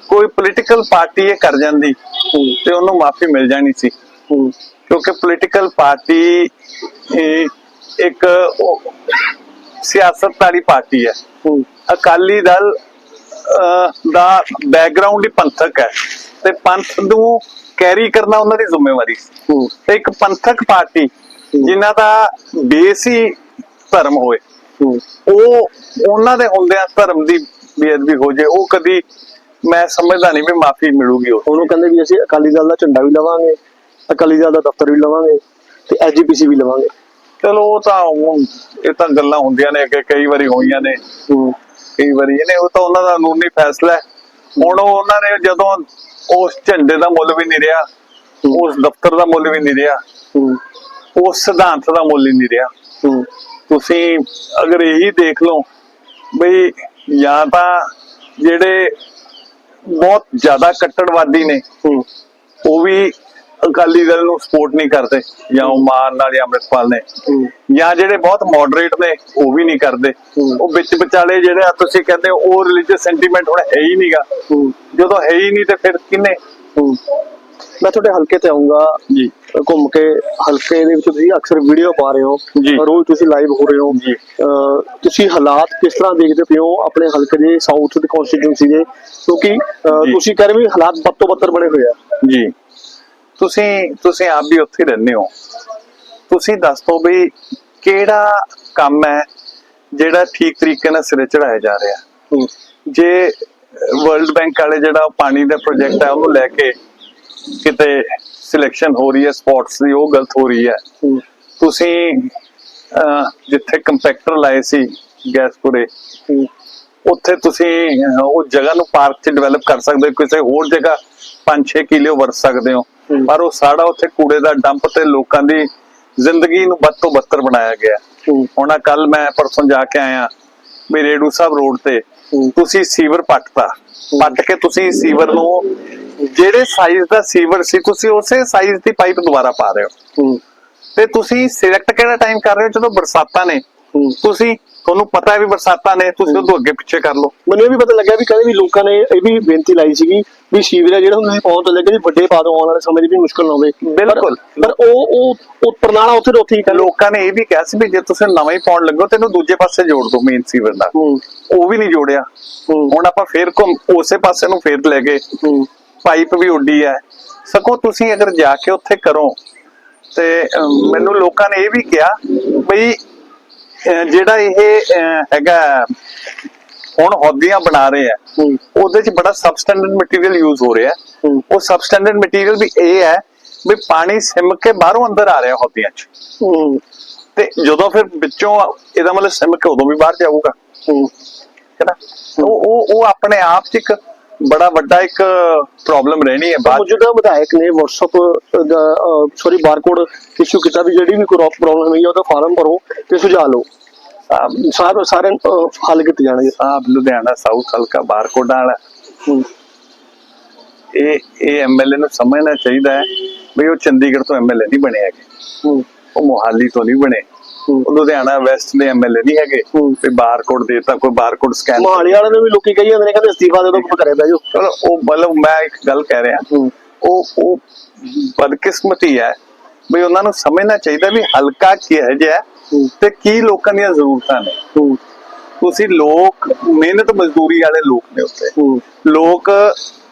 ਕੋਈ ਪੋਲੀਟੀਕਲ ਪਾਰਟੀ ਇਹ ਕਰ ਜਾਂਦੀ ਤੇ ਉਹਨੂੰ ਮਾਫੀ ਮਿਲ ਜਾਣੀ ਸੀ। ਕਿਉਂਕਿ ਪੋਲੀਟੀਕਲ ਪਾਰਟੀ ਇੱਕ ਉਹ ਸਿਆਸਤਦਾਰੀ ਪਾਰਟੀ ਹੈ। ਅਕਾਲੀ ਦਲ ਦਾ ਬੈਕਗ੍ਰਾਉਂਡ ਹੀ ਪੰਥਕ ਹੈ। ਤੇ ਪੰਥ ਨੂੰ ਕੈਰੀ ਕਰਨਾ ਉਹਨਾਂ ਦੀ ਜ਼ਿੰਮੇਵਾਰੀ ਤੇ ਇੱਕ ਪੰਥਕ ਪਾਰਟੀ ਜਿਨ੍ਹਾਂ ਦਾ ਬੇਸ ਹੀ ਧਰਮ ਹੋਏ ਹੂੰ। ਉਹ ਉਹਨਾਂ ਦੇ ਹੁੰਦਿਆਂ ਧਰਮ ਦੀ ਬੇਅਦਬੀ ਹੋ ਜੇ ਉਹ ਕਦੀ ਮੈਂ ਸਮਝਦਾ ਨਹੀਂ ਵੀ ਮਾਫੀ ਮਿਲੂਗੀ ਉਹ। ਉਹਨੂੰ ਕਹਿੰਦੇ ਵੀ ਅਸੀਂ ਅਕਾਲੀ ਦਲ ਦਾ ਝੰਡਾ ਵੀ ਲਵਾਂਗੇ ਅਕਾਲੀ ਦਲ ਦਾ ਦਫ਼ਤਰ ਵੀ ਲਵਾਂਗੇ ਤੇ ਐਜੀਪੀਸੀ ਵੀ ਲਵਾਂਗੇ। ਚਲੋ ਉਹ ਤਾਂ ਹੁਣ ਇਹ ਤਾਂ ਗੱਲਾਂ ਹੁੰਦੀਆਂ ਨੇ ਕਿ ਕਈ ਵਾਰੀ ਹੋਈਆਂ ਨੇ। ਕਈ ਵਾਰੀ ਇਹਨੇ ਉਹ ਤਾਂ ਉਹਨਾਂ ਦਾ ਕਾਨੂੰਨੀ ਫੈਸਲਾ ਹੈ। ਹੁਣ ਉਹ ਉਹਨਾਂ ਨੇ ਜਦੋਂ ਉਸ ਝੰਡੇ ਦਾ ਮੁੱਲ ਵੀ ਨਹੀਂ ਰਿਹਾ ਉਸ ਦਫ਼ਤਰ ਦਾ ਮੁੱਲ ਵੀ ਨਹੀਂ ਰਿਹਾ ਉਸ ਸਿਧਾਂਤ ਦਾ ਮੁੱਲ ਹੀ ਨਹੀਂ ਰਿਹਾ। ਤੁਸੀਂ ਅਗਰ ਇਹੀ ਦੇਖ ਲਓ ਬਈ ਜਾਂ ਤਾਂ ਜਿਹੜੇ ਬਹੁਤ ਜ਼ਿਆਦਾ ਕੱਟੜਵਾਦੀ ਨੇ ਉਹ ਵੀ ਅਕਾਲੀ ਦਲ ਨੂੰ ਸਪੋਰਟ ਨਹੀਂ ਕਰਦੇ ਜਾਂ ਉਹ ਮਾਨ ਨਾਲ ਜਾਂ ਅੰਮ੍ਰਿਤਪਾਲ ਨੇ ਜਾਂ ਜਿਹੜੇ ਬਹੁਤ ਮੋਡਰੇਟ ਨੇ ਉਹ ਵੀ ਨਹੀਂ ਕਰਦੇ। ਉਹ ਵਿੱਚ ਵਿਚਾਲੇ ਜਿਹੜੇ ਆ ਤੁਸੀਂ ਕਹਿੰਦੇ ਉਹ ਰਿਲੀਜੀਅਸ ਸੈਂਟੀਮੈਂਟ ਹੁਣ ਹੈ ਹੀ ਨਹੀਂਗਾ। ਜਦੋਂ ਹੈ ਹੀ ਨਹੀਂ ਤੇ ਫਿਰ ਕਿੰਨੇ? ਮੈਂ ਤੁਹਾਡੇ ਹਲਕੇ ਤੇ ਆਉਂਗਾ। ਜੀ। ਘੁੰਮ ਕੇ ਹਲਕੇ ਦੇ ਵਿੱਚ ਤੁਸੀਂ ਅਕਸਰ ਵੀਡੀਓ ਪਾ ਰਹੇ ਹੋ। ਰੋਜ਼ ਤੁਸੀਂ ਲਾਈਵ ਹੋ ਰਹੇ ਹੋ। ਜੀ। ਤੁਸੀਂ ਹਾਲਾਤ ਕਿਸ ਤਰ੍ਹਾਂ ਦੇਖਦੇ ਪਏ ਹੋ ਆਪਣੇ ਹਲਕੇ ਦੇ ਸਾਊਥ ਦੇ? ਕਨਸਟੀਟਿਊਂਸੀ ਦੇ ਕਿਉਂਕਿ। ਤੁਸੀਂ ਕਹਿ ਰਹੇ ਹੋ ਹਾਲਾਤ ਬੱਤੋ ਬੱਤਰ ਬਣੇ ਹੋਏ ਆ। ਜੀ। ਤੁਸੀਂ ਤੁਸੀਂ ਆਪ ਵੀ ਉੱਥੇ ਰਹਿੰਦੇ ਹੋ। ਤੁਸੀਂ ਦੱਸ ਦਿਓ ਵੀ ਕਿਹੜਾ ਕੰਮ ਹੈ ਜਿਹੜਾ ਠੀਕ ਤਰੀਕੇ ਨਾਲ ਸਿਰੇ ਚੜਾਇਆ ਜਾ ਰਿਹਾ। ਜੇ ਵਰਲਡ ਬੈਂਕ ਵਾਲੇ ਜਿਹੜਾ ਪਾਣੀ ਦਾ ਪ੍ਰੋਜੈਕਟ ਹੈ ਉਹਨੂੰ ਲੈ ਕੇ ਕਿਤੇ ਸਿਲੈਕਸ਼ਨ ਹੋ ਰਹੀ ਹੈ ਸਪੋਰਟਸ ਦੀ ਉਹ ਗਲਤ ਹੋ ਰਹੀ ਹੈ। ਤੁਸੀਂ ਜਿੱਥੇ ਕੰਪੈਕਟਰ ਲਾਏ ਸੀ ਗੈਸਪੁਰੇ ਉੱਥੇ ਤੁਸੀਂ ਉਹ ਜਗ੍ਹਾ ਨੂੰ ਪਾਰਕ 'ਚ ਡਿਵੈਲਪ ਕਰ ਸਕਦੇ ਹੋ ਕਿਸੇ ਹੋਰ ਜਗ੍ਹਾ 5-6 ਕਿਲੇ ਵਰਤ ਸਕਦੇ ਹੋ। ਪਰ ਉਹ ਸਾੜਾ ਉੱਥੇ ਕੂੜੇ ਦਾ ਡੰਪ ਤੇ ਲੋਕਾਂ ਦੀ ਜ਼ਿੰਦਗੀ ਨੂੰ ਵੱਧ ਤੋਂ ਬੱਤਰ ਬਣਾਇਆ ਗਿਆ। ਹੁਣ ਕੱਲ ਮੈਂ ਪਰਸੋਂ ਜਾ ਕੇ ਆਇਆ ਵੀ ਰੇਡੂ ਸਾਹਿਬ ਰੋਡ ਤੇ। ਤੁਸੀਂ ਸੀਵਰ ਪੱਟਤਾ। ਪੱਟ ਕੇ ਤੁਸੀਂ ਸੀਵਰ ਨੂੰ ਜਿਹੜੇ ਸਾਈਜ਼ ਦਾ ਸੀਵਰ ਸੀ ਤੁਸੀਂ ਉਸੇ ਸਾਈਜ਼ ਦੀ ਪਾਈਪ ਦੁਬਾਰਾ ਪਾ ਰਹੇ ਹੋ। ਤੇ ਤੁਸੀਂ ਸਿਲੈਕਟ ਕਿਹੜਾ ਟਾਈਮ ਕਰ ਰਹੇ ਹੋ? ਜਦੋਂ ਬਰਸਾਤਾਂ ਨੇ। ਤੁਸੀਂ ਤੁਹਾਨੂੰ ਪਤਾ ਹੈ ਵੀ ਬਰਸਾਤਾਂ ਨੇ ਤੁਸੀਂ ਉਦੋਂ ਅੱਗੇ ਪਿੱਛੇ ਕਰ ਲਓ। ਮੈਨੂੰ ਇਹ ਵੀ ਪਤਾ ਲੱਗਿਆ ਵੀ ਕਹਿੰਦੇ ਵੀ ਲੋਕਾਂ ਨੇ ਇਹ ਵੀ ਬੇਨਤੀ ਲਾਈ ਸੀਗੀ ਵੀ ਸੀਵਰੇਜ ਜਿਹੜਾ ਹੁੰਦਾ ਪਹੁੰਚ ਤੋਂ ਲੱਗੇ ਵੀ ਵੱਡੇ ਪਾ ਆਉਣ ਵਾਲੇ ਸਮੇਂ 'ਚ ਵੀ ਮੁਸ਼ਕਲ ਨਾ ਹੋਵੇ। ਬਿਲਕੁਲ। ਪਰ ਉਹ ਉਹ ਉਹ ਪ੍ਰਣਾਲਾ ਉੱਥੇ ਦੇ ਉੱਥੇ ਹੀ ਲੋਕਾਂ ਨੇ ਇਹ ਵੀ ਕਿਹਾ ਸੀ ਵੀ ਜੇ ਤੁਸੀਂ ਨਵਾਂ ਹੀ ਪਾਉਣ ਲੱਗੋ ਤੈਨੂੰ ਦੂਜੇ ਪਾਸੇ ਜੋੜ ਦਿਓ ਮੇਨ ਸੀਵਰ ਹੂੰ। ਉਹ ਵੀ ਨਹੀਂ ਜੋੜਿਆ। ਹੂੰ। ਹੁਣ ਆਪਾਂ ਫੇਰ ਘੁੰਮ ਉਸੇ ਪਾਸੇ ਨੂੰ ਫੇਰ ਲੈ ਗਏ। ਹੂੰ। ਪਾਈਪ ਵੀ ਉੱਡੀ ਹੈ। ਸਗੋਂ ਤੁਸੀਂ ਅਗਰ ਜਾ ਕੇ ਉੱਥੇ ਕਰੋ ਤੇ ਮੈਨੂੰ ਲੋਕਾਂ ਨੇ ਇਹ ਵੀ ਕਿਹਾ ਬਈ ਜਿਹੜਾ ਇਹ ਹੈਗਾ ਹੁਣ ਹੌਦੀਆਂ ਬਣਾ ਰਹੇ ਆ ਉਹਦੇ 'ਚ ਬੜਾ ਸਬਸਟੈਂਡਰਡ ਮਟੀਰੀਅਲ ਯੂਜ਼ ਹੋ ਰਿਹਾ। ਉਹ ਸਬਸਟੈਂਡਰਡ ਮਟੀਰੀਅਲ ਵੀ ਇਹ ਹੈ ਵੀ ਪਾਣੀ ਸਿਮ ਕੇ ਬਾਹਰੋਂ ਅੰਦਰ ਆ ਰਿਹਾ ਹੌਦੀਆਂ 'ਚ। ਤੇ ਜਦੋਂ ਫਿਰ ਵਿੱਚੋਂ ਇਹਦਾ ਮਤਲਬ ਸਿਮ ਕੇ ਉਦੋਂ ਵੀ ਬਾਹਰ ਜਾਊਗਾ। ਹੂੰ। ਹੈ ਨਾ? ਉਹ ਉਹ ਉਹ ਆਪਣੇ ਆਪ 'ਚ ਇੱਕ ਬੜਾ ਵੱਡਾ ਇੱਕ ਪ੍ਰੋਬਲਮ ਰਹਿਣੀ ਹੈ ਬਾਅਦ। ਮੌਜੂਦਾ ਵਿਧਾਇਕ ਨੇ WhatsApp ਦਾ ਸੌਰੀ ਬਾਰਕੋਡ ਇਸ਼ੂ ਕੀਤਾ ਵੀ ਜਿਹੜੀ ਵੀ ਕੋਈ ਪ੍ਰੋਬਲਮ ਹੋਈ ਹੈ ਉਹਦਾ ਫਾਰਮ ਭਰੋ ਤੇ ਸੁਝਾ ਲਓ। ਸਾਰੇ ਸਾਰੇ ਹੱਲ ਕੀਤੇ ਜਾਣਗੇ। ਸਾਹਿਬ ਲੁਧਿਆਣਾ ਸਾਊਥ ਹਲਕਾ ਬਾਰਕੋਡਾਂ ਵਾਲਾ। ਇਹ ਇਹ ਐਮਐਲਏ ਨੂੰ ਸਮਝਣਾ ਚਾਹੀਦਾ ਹੈ ਵੀ ਉਹ ਚੰਡੀਗੜ੍ਹ ਤੋਂ ਐਮਐਲਏ ਨਹੀਂ ਬਣੇ ਹੈਗੇ। ਉਹ ਮੋਹਾਲੀ ਤੋਂ ਨਹੀਂ ਬਣੇ। ਲੁਧਿਆਣਾ ਵੈਸਟ ਦੇ ਐਮਐਲਏ ਨਹੀਂ ਹੈਗੇ। ਵੀ ਬਾਰਕੋਡ ਦੇਤਾ ਕੋਈ ਬਾਰਕੋਡ ਸਕੈਨ ਮਹਾਲੀ ਵਾਲਿਆਂ ਨੇ ਵੀ ਲੋਕੀ ਕਹੀ ਜਾਂਦੇ ਨੇ ਕਹਿੰਦੇ ਅਸਤੀਫਾ ਦੇ ਦੋ ਕੋਈ ਕਰੇ ਬਹਿ ਜਾਓ। ਉਹ ਮਤਲਬ ਮੈਂ ਇੱਕ ਗੱਲ ਕਹਿ ਰਿਹਾ। ਉਹ ਉਹ ਬਦਕਿਸਮਤੀ ਹੈ ਵੀ ਉਹਨਾਂ ਨੂੰ ਸਮਝਣਾ ਚਾਹੀਦਾ ਵੀ ਹਲਕਾ ਕੀ ਹੈ ਜਿਹਾ। ਤੇ ਕੀ ਲੋਕਾਂ ਦੀਆਂ ਜ਼ਰੂਰਤਾਂ ਨੇ। ਤੁਸੀਂ ਲੋਕ ਮਿਹਨਤ ਮਜ਼ਦੂਰੀ ਵਾਲੇ ਲੋਕ ਨੇ ਹੂੰ। ਲੋਕ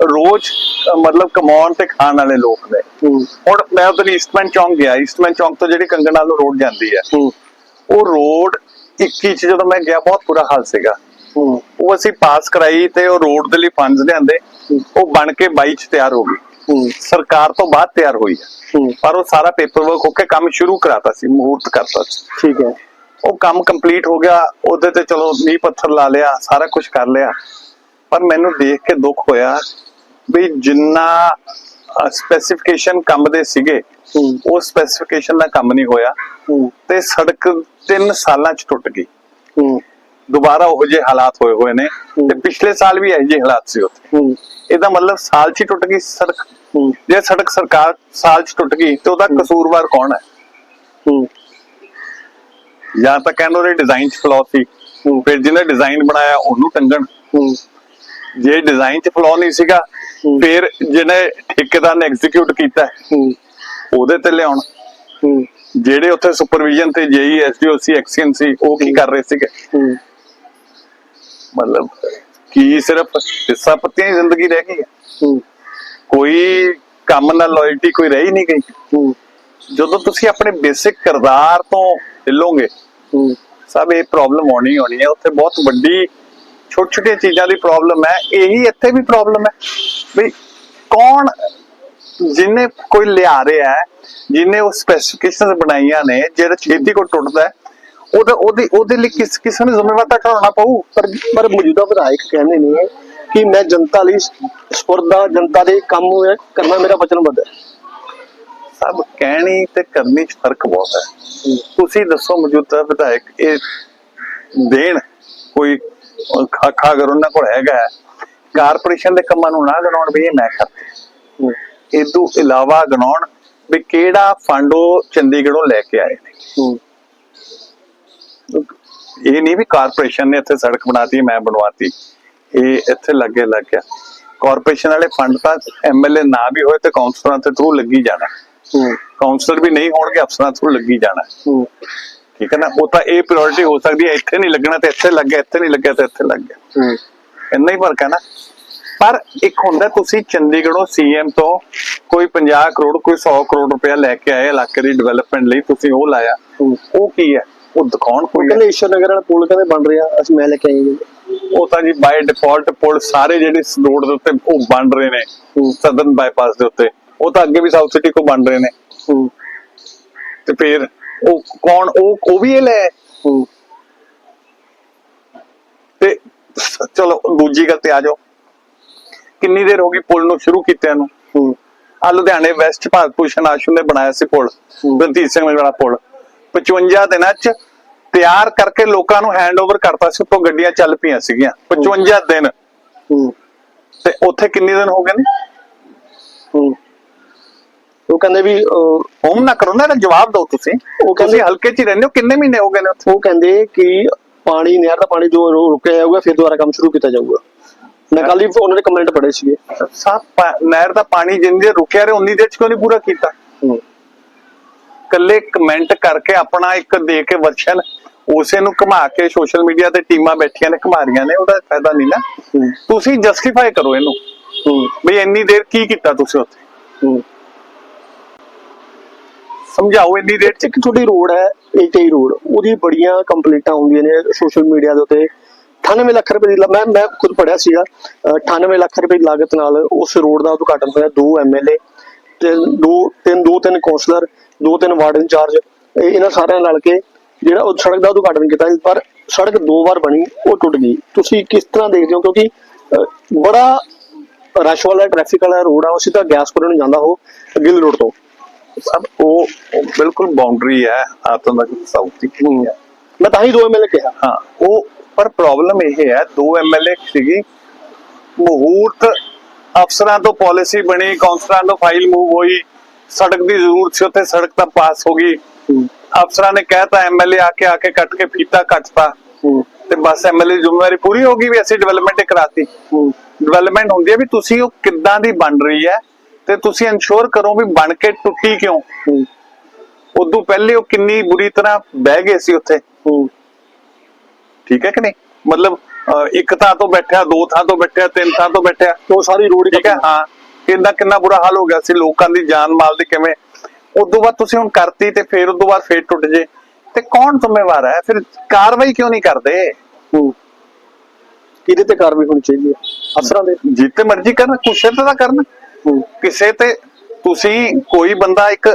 ਰੋਜ਼ ਮਤਲਬ ਕਮਾਉਣ ਤੇ ਖਾਣ ਵਾਲੇ ਲੋਕ ਨੇ। ਹੁਣ ਮੈਂ ਉਧਰ ਈਸਟਮੈਨ ਚੌਂਕ ਗਿਆ। ਈਸਟਮੈਨ ਚੌਂਕ ਤੋਂ ਜਿਹੜੀ ਕੰਗਣਾ ਨੂੰ ਰੋਡ ਜਾਂਦੀ ਹੂੰ। ਉਹ ਰੋਡ 21 ਚ ਜਦੋਂ ਮੈਂ ਗਿਆ ਬਹੁਤ ਬੁਰਾ ਹਾਲ ਸੀਗਾ। ਉਹ ਅਸੀਂ ਪਾਸ ਕਰਾਈ ਤੇ ਉਹ ਰੋਡ ਦੇ ਲਈ ਫੰਡਸ ਲਿਆਂਦੇ ਉਹ ਬਣ ਕੇ 22 ਚ ਤਿਆਰ ਹੋ ਗਈ। ਸਰਕਾਰ ਤੋਂ ਬਾਅਦ ਤਿਆਰ ਹੋਈ ਪਰ ਉਹ ਸਾਰਾ ਪੇਪਰ ਵਰਕ ਹੋ ਕੇ ਕੰਮ ਸ਼ੁਰੂ ਕਰਾਤਾ ਸੀ ਮੁਹੂਰਤ ਕਰਤਾ ਸੀ। ਠੀਕ ਹੈ। ਉਹ ਕੰਮ ਕੰਪਲੀਟ ਹੋ ਗਿਆ ਉਹਦੇ ਤੇ ਚਲੋ ਨੀਂਹ ਪੱਥਰ ਲਾ ਲਿਆ ਸਾਰਾ ਕੁਝ ਕਰ ਲਿਆ। ਪਰ ਮੈਨੂੰ ਦੇਖ ਕੇ ਦੁੱਖ ਹੋਇਆ ਵੀ ਜਿੰਨਾ ਸਪੈਸੀਫਿਕੇਸ਼ਨ ਕੰਮ ਦੇ ਸੀਗੇ ਉਹ ਸਪੈਸੀਫਿਕੇਸ਼ਨ ਦਾ ਕੰਮ ਨਹੀਂ ਹੋਇਆ ਤੇ ਸੜਕ 3 ਸਾਲਾਂ ਚ ਟੁੱਟ ਗਈ। ਦੁਬਾਰਾ ਉਹ ਜਿਹੇ ਹਾਲਾਤ ਹੋਏ ਹੋਏ ਨੇ। ਤੇ ਪਿਛਲੇ ਸਾਲ ਵੀ ਇਹੋ ਜਿਹੇ ਹਾਲਾਤ ਸੀ ਉੱਥੇ। ਇਹਦਾ ਮਤਲਬ ਸਾਲ ਚ ਟੁੱਟ ਗਈ ਸੜਕ। ਜੇ ਸੜਕ ਸਰਕਾਰ ਸਾਲ ਚ ਟੁੱਟ ਗਈ ਤੇ ਉਹਦਾ ਕਸੂਰਵਾਰ ਕੌਣ ਹੈ? ਜਾਂ ਤਾਂ ਕਹਿੰਦੇ ਉਹਦੇ ਡਿਜ਼ਾਈਨ ਚ ਫਲੋ ਸੀ। ਫਿਰ ਜਿਹਨੇ ਡਿਜ਼ਾਈਨ ਬਣਾਇਆ ਉਹਨੂੰ ਟੰਗਣ। ਜੇ ਡਿਜ਼ਾਈਨ ਚ ਫਲੋ ਨਹੀਂ ਸੀਗਾ। ਫਿਰ ਜਿਹਨੇ ਠੇਕੇਦਾਰ ਨੇ ਐਗਜ਼ੀਕਿਊਟ ਕੀਤਾ ਉਹਦੇ ਤੇ ਲਿਆਉਣ। ਜਿਹੜੇ ਉੱਥੇ ਸੁਪਰਵਿਜ਼ਨ ਤੇ ਜੇਈ ਐਸਡੀਓ ਸੀ ਐਕਸੀਅਨ ਸੀ ਉਹ ਕੀ ਕਰ ਰਹੇ ਸੀਗੇ? ਮਤਲਬ ਕੀ ਸਿਰਫ ਹਿੱਸਾ ਪੱਤੀਆਂ ਹੀ ਜ਼ਿੰਦਗੀ ਰਹਿ ਗਈ ਹੈ? ਕੋਈ ਕੰਮ ਨਾਲ ਲਾਇਲਟੀ ਕੋਈ ਰਹਿ ਨਹੀਂ ਗਈ? ਜਦੋਂ ਤੁਸੀਂ ਆਪਣੇ ਬੇਸਿਕ ਕਿਰਦਾਰ ਤੋਂ ਹਿੱਲੋਗੇ ਸਭ ਇਹ ਪ੍ਰੋਬਲਮ ਆਉਣੀ ਹੋਣੀ ਹੈ। ਉੱਥੇ ਬਹੁਤ ਵੱਡੀ ਛੋਟੀ ਛੋਟੀਆਂ ਚੀਜ਼ਾਂ ਦੀ ਪ੍ਰੋਬਲਮ ਹੈ ਇਹੀ ਇੱਥੇ ਵੀ ਪ੍ਰੋਬਲਮ ਹੈ ਵੀ ਕੌਣ ਜਿਨੇ ਕੋਈ ਲਿਆ ਰਿਹਾ ਹੈ ਜਿਨੇ ਉਹ ਸਪੈਸੀਫਿਕੇਸ਼ਨਸ ਬਣਾਈਆਂ ਨੇ ਜਿਹੜਾ ਛੇਤੀ ਕੋ ਟੁੱਟਦਾ ਹੈ ਉਹਦਾ ਉਹਦੀ ਉਹਦੇ ਲਈ ਕਿਸ ਕਿਸੇ ਨੂੰ ਜ਼ਿੰਮੇਵਾਰ ਤਾਂ ਠਹਿਰਾਉਣਾ ਪਊ? ਪਰ ਪਰ ਮੌਜੂਦਾ ਵਿਧਾਇਕ ਕਹਿੰਦੇ ਨੇ ਕਿ ਮੈਂ ਜਨਤਾ ਲਈ ਸਪੁਰਦਾ ਜਨਤਾ ਦੇ ਕੰਮ ਕਰਨਾ ਮੇਰਾ ਵਚਨਬੱਧ ਹੈ ਸਭ ਕਹਿਣੀ ਤੇ ਕਰਨੀ ਚ ਫ਼ਰਕ ਬਹੁਤ ਹੈ। ਤੁਸੀਂ ਦੱਸੋ ਮੌਜੂਦਾ ਵਿਧਾਇਕ ਇਹ ਦੇਣ ਕੋਈ ਖਾਖਾ ਅਗਰ ਉਹਨਾਂ ਕੋਲ ਹੈਗਾ ਕਾਰਪੋਰੇਸ਼ਨ ਦੇ ਕੰਮਾਂ ਨੂੰ ਨਾ ਗਣਾਉਣ ਵੀ ਇਹ ਮੈਂ ਕਰਤੇ ਹੂੰ। ਇਹ ਤੋਂ ਇਲਾਵਾ ਗਣਾਉਣ ਵੀ ਕਿਹੜਾ ਫੰਡ ਉਹ ਚੰਡੀਗੜ੍ਹੋਂ ਲੈ ਕੇ ਆਏ ਨੇ। ਇਹ ਨਹੀਂ ਵੀ ਕਾਰਪੋਰੇਸ਼ਨ ਨੇ ਇੱਥੇ ਸੜਕ ਬਣਾਤੀ ਮੈਂ ਬਣਵਾਤੀ। ਇਹ ਇੱਥੇ ਲੱਗੇ ਲੱਗ ਗਿਆ। ਕਾਰਪੋਰੇਸ਼ਨ ਵਾਲੇ ਫੰਡ ਤਾਂ ਐਮਐਲਏ ਨਾ ਵੀ ਹੋਏ ਤੇ ਕਾਉਂਸਲਰਾਂ ਦੇ ਥਰੂ ਲੱਗੀ ਜਾਣਾ। ਕਾਉਂਸਲਰ ਵੀ ਨਹੀਂ ਹੋਣਗੇ ਅਫਸਰਾਂ ਥਰੂ ਲੱਗੀ ਜਾਣਾ। ਠੀਕ ਹੈ ਨਾ? ਉਹ ਤਾਂ ਇਹ ਪ੍ਰਾਇੋਰਟੀ ਹੋ ਸਕਦੀ ਹੈ ਇੱਥੇ ਨਹੀਂ ਲੱਗਣਾ ਤੇ ਇੱਥੇ ਲੱਗ ਗਿਆ ਇੱਥੇ ਨਹੀਂ ਲੱਗਿਆ ਤੇ ਇੱਥੇ ਲੱਗ ਗਿਆ। ਹੂੰ। ਇੰਨਾ ਹੀ ਫ਼ਰਕ ਹੈ ਨਾ? ਪਰ ਇੱਕ ਹੁੰਦਾ ਤੁਸੀਂ ਚੰਡੀਗੜ੍ਹੋਂ ਸੀਐਮ ਤੋਂ ਕੋਈ 50 ਕਰੋੜ ਕੋਈ 100 ਕਰੋੜ ਰੁਪਇਆ ਲੈ ਕੇ ਆਏ ਇਲਾਕੇ ਦੀ ਡਿਵੈਲਪਮੈਂਟ ਲਈ ਤੁਸੀਂ ਉਹ ਲਾਇਆ। ਉਹ ਕੀ ਹੈ? ਉਹ ਦਿਖਾਉਣ ਕੋਈ। ਕਹਿੰਦੇ ਈਸ਼ਵਰ ਨਗਰ ਵਾਲਾ ਪੁਲ ਕਹਿੰਦੇ ਬਣ ਰਿਹਾ ਅਸੀਂ ਮੈਂ ਲੈ ਕੇ ਆਈ ਉਹ ਤਾਂ ਜੀ ਬਾਈ ਡਿਫਾਲਟ ਪੁਲ ਸਾਰੇ ਜਿਹੜੇ ਰੋਡ ਦੇ ਉੱਤੇ ਉਹ ਬਣ ਰਹੇ ਨੇ। ਸਦਨ ਬਾਈਪਾਸ ਦੇ ਉੱਤੇ। ਉਹ ਤਾਂ ਅੱਗੇ ਵੀ ਸਾਊਥ ਸਿਟੀ ਕੋ ਬਣ ਰਹੇ ਨੇ। ਤੇ ਫਿਰ ਉਹ ਕੌਣ ਉਹ ਉਹ ਵੀ ਇਹ ਲੈ ਆਏ? ਹੂੰ। ਤੇ ਚਲੋ ਦੂਜੀ ਗੱਲ ਤੇ ਆ ਜਾਓ। ਕਿੰਨੀ ਦੇਰ ਹੋ ਗਈ ਪੁਲ ਨੂੰ ਸ਼ੁਰੂ ਕੀਤਿਆਂ ਨੂੰ? ਆ ਲੁਧਿਆਣੇ ਵੈਸਟ ਭਾਰਤ ਭੂਸ਼ਣ ਆਸ਼ੂ ਨੇ ਬਣਾਇਆ ਸੀ ਪੁਲ। ਬਲਤੀਤ ਸਿੰਘ ਵਾਲਾ ਪੁਲ। 55 ਦਿਨਾਂ ਚ ਤਿਆਰ ਕਰਕੇ ਲੋਕਾਂ ਨੂੰ ਹੈਂਡਓਵਰ ਕਰਤਾ ਸੀ ਉੱਤੋਂ ਗੱਡੀਆਂ ਚੱਲ ਪਈਆਂ ਸੀਗੀਆਂ। 55 ਦਿਨ। ਤੇ ਉੱਥੇ ਕਿੰਨੇ ਦਿਨ ਹੋ ਗਏ ਨੇ? ਉਹ ਕਹਿੰਦੇ ਵੀ ਹੋਮ ਨਾ ਕਰੋ ਨਾ ਜਵਾਬ ਦਿਓ ਤੁਸੀਂ। ਉਹ ਕਹਿੰਦੇ- ਹਲਕੇ ਚ ਰਹਿੰਦੇ ਹੋ ਕਿੰਨੇ ਮਹੀਨੇ ਹੋ ਗਏ ਨੇ ਉੱਥੇ? ਉਹ ਕਹਿੰਦੇ ਕਿ ਪਾਣੀ ਨਹਿਰ ਦਾ ਪਾਣੀ ਜੋ ਰੁਕਿਆ ਜਾਊਗਾ ਫਿਰ ਦੁਬਾਰਾ ਕੰਮ ਸ਼ੁਰੂ ਕੀਤਾ ਜਾਊਗਾ। ਮੈਂ ਕੱਲ ਹੀ ਉਹਨਾਂ ਦੇ ਕਮੈਂਟ ਪੜ੍ਹੇ ਸੀਗੇ। ਸਾਫ਼ ਨਹਿਰ ਦਾ ਪਾਣੀ ਜਿੰਨੀ ਦੇਰ ਰੁਕਿਆ ਰਿਹਾ ਉਨੀ ਦੇਰ ਚ ਕਿਉਂ ਨਹੀਂ ਪੂਰਾ ਕੀਤਾ? ਕੱਲੇ ਕਮੈਂਟ ਕਰਕੇ ਆਪਣਾ ਇੱਕ ਦੇ ਕੇ ਵਰਸ਼ਨ ਉਸੇ ਨੂੰ ਘੁਮਾ ਕੇ ਸੋਸ਼ਲ ਮੀਡੀਆ ਤੇ ਟੀਮਾਂ ਬੈਠੀਆਂ ਨੇ ਘੁਮਾ ਰਹੀਆਂ ਨੇ ਉਹਦਾ ਫਾਇਦਾ ਨਹੀਂ ਨਾ। ਤੁਸੀਂ ਜਸਟੀਫਾਈ ਕਰੋ ਇਹਨੂੰ। ਵੀ ਇੰਨੀ ਦੇਰ ਕੀ ਕੀਤਾ ਤੁਸੀਂ ਉੱਥੇ? ਸਮਝਾਓ ਇੰਨੀ ਦੇਰ ਚ। ਇੱਕ ਛੋਟੀ ਰੋਡ ਹੈ ਏਟਈ ਰੋਡ, ਉਹਦੀ ਬੜੀਆਂ ਕੰਪਲੀਟਾਂ ਹੁੰਦੀਆਂ ਨੇ ਸੋਸ਼ਲ ਮੀਡੀਆ ਦੇ ਉੱਤੇ। 98 ਲੱਖ ਰੁਪਏ ਦੀ ਮੈਂ ਮੈਂ ਖੁਦ ਪੜਿਆ ਸੀਗਾ। 98 ਲੱਖ ਰੁਪਏ ਦੀ ਲਾਗਤ ਨਾਲ ਉਸ ਰੋਡ ਦਾ ਉਦਘਾਟਨ ਹੋਇਆ, ਦੋ ਐਮਐਲਏ ਤੇ ਦੋ ਤਿੰਨ ਦੋ ਤਿੰਨ ਕੌਂਸਲਰ, ਦੋ ਤਿੰਨ ਵਾਰਡ ਇੰਚਾਰਜ। ਇਹਨਾਂ ਸਾਰਿਆਂ ਨਾਲ ਕੇ ਜਿਹੜਾ ਉਹ ਸੜਕ ਦਾ ਉਦਘਾਟਨ ਕੀਤਾ ਪਰ ਸੜਕ ਦੋ ਵਾਰ ਬਣੀ, ਉਹ ਟੁੱਟ ਗਈ। ਤੁਸੀਂ ਕਿਸ ਤਰ੍ਹਾਂ ਦੇਖਦੇ ਹੋ? ਕਿਉਂਕਿ ਬੜਾ ਰਸ਼ ਵਾਲਾ ਟ੍ਰੈਫਿਕ ਵਾਲਾ ਰੋਡ ਆ, ਉਹ ਸਿੱਧਾ ਗਿਆਸਪੁਰ ਨੂੰ ਜਾਂਦਾ ਉਹ ਗਿੱਲ ਰੋਡ ਤੋਂ। ਸਭ ਉਹ ਉਹ ਬਿਲਕੁਲ ਬਾਉਂਡਰੀ ਹੈ ਆਤਮ ਦਾ ਸਾਊਥ ਦੀ ਹੈ। ਮੈਂ ਤਾਂ ਹੀ ਦੋ ਐਮਐਲਏ ਕਿਹਾ। ਹਾਂ ਉਹ ਪਰ ਪ੍ਰੋਬਲਮ ਇਹ ਹੈ ਦੋ ਐਮਐਲਏ ਸੀਗੀ ਮੁਹੂਰਤ ਅਫਸਰਾਂ ਤੋਂ ਪਾਲਿਸੀ ਬਣੀ ਕਾਉਂਸਲਰਾਂ ਤੋਂ ਫਾਈਲ ਮੂਵ ਹੋਈ ਸੜਕ ਦੀ ਜ਼ਰੂਰਤ ਸੀ ਉੱਥੇ ਸੜਕ ਤਾਂ ਪਾਸ ਹੋ ਗਈ। ਅਫਸਰਾਂ ਨੇ ਕਹਿਤਾ ਐਮਐਲਏ ਆ ਕੇ ਆ ਕੇ ਕੱਟ ਕੇ ਫੀਤਾ ਕੱਟਤਾ ਤੇ ਬਸ ਐਮਐਲਏ ਜ਼ਿੰਮੇਵਾਰੀ ਪੂਰੀ ਹੋ ਗਈ ਵੀ ਅਸੀਂ ਡਿਵੈਲਪਮੈਂਟ ਕਰਾਤੀ। ਡਿਵੈਲਪਮੈਂਟ ਹੁੰਦੀ ਹੈ ਵੀ ਤੁਸੀਂ ਉਹ ਕਿੱਦਾਂ ਦੀ ਬਣ ਰਹੀ ਹੈ ਤੇ ਤੁਸੀਂ ਇਨਸ਼ੋਰ ਕਰੋ ਵੀ ਬਣ ਕੇ ਟੁੱਟੀ ਕਿਉਂ? ਉਦੋਂ ਪਹਿਲੇ ਉਹ ਕਿੰਨੀ ਬੁਰੀ ਤਰ੍ਹਾਂ ਬਹਿ ਗਏ ਸੀ ਉੱਥੇ। ਠੀਕ ਹੈ ਕਿ ਨਹੀਂ? ਮਤਲਬ ਇੱਕ ਥਾਂ ਤੋਂ ਬੈਠਿਆ ਦੋ ਥਾਂ ਤੋਂ ਬੈਠਿਆ ਤਿੰਨ ਥਾਂ ਤੋਂ ਬੈਠਿਆ। ਉਹ ਸਾਰੀ ਰੋਡ ਠੀਕ ਹੈ? ਹਾਂ। ਕਿੰਨਾ ਕਿੰਨਾ ਬੁਰਾ ਹਾਲ ਹੋ ਗਿਆ ਸੀ ਲੋਕਾਂ ਦੀ ਜਾਨ ਮਾਲ ਦੀ ਕਿਵੇਂ? ਉਦੋਂ ਬਾਅਦ ਤੁਸੀਂ ਹੁਣ ਕਰਤੀ ਤੇ ਫਿਰ ਉਦੋਂ ਬਾਅਦ ਫੇਰ ਟੁੱਟ ਜੇ। ਤੇ ਕੌਣ ਜ਼ਿੰਮੇਵਾਰ ਹੈ? ਫਿਰ ਕਾਰਵਾਈ ਕਿਉਂ ਨਹੀਂ ਕਰਦੇ? ਕਿਹਦੇ ਤੇ ਕਾਰਵਾਈ ਹੋਣੀ ਚਾਹੀਦੀ ਹੈ? ਅਫਸਰਾਂ ਦੇ? ਜਿੱਤੇ ਮਰਜ਼ੀ ਕਰਨ ਕੁਛ ਤਾਂ ਕਰਨ। ਕਿਸੇ ਤੇ ਤੁਸੀਂ ਕੋਈ ਬੰਦਾ ਇੱਕ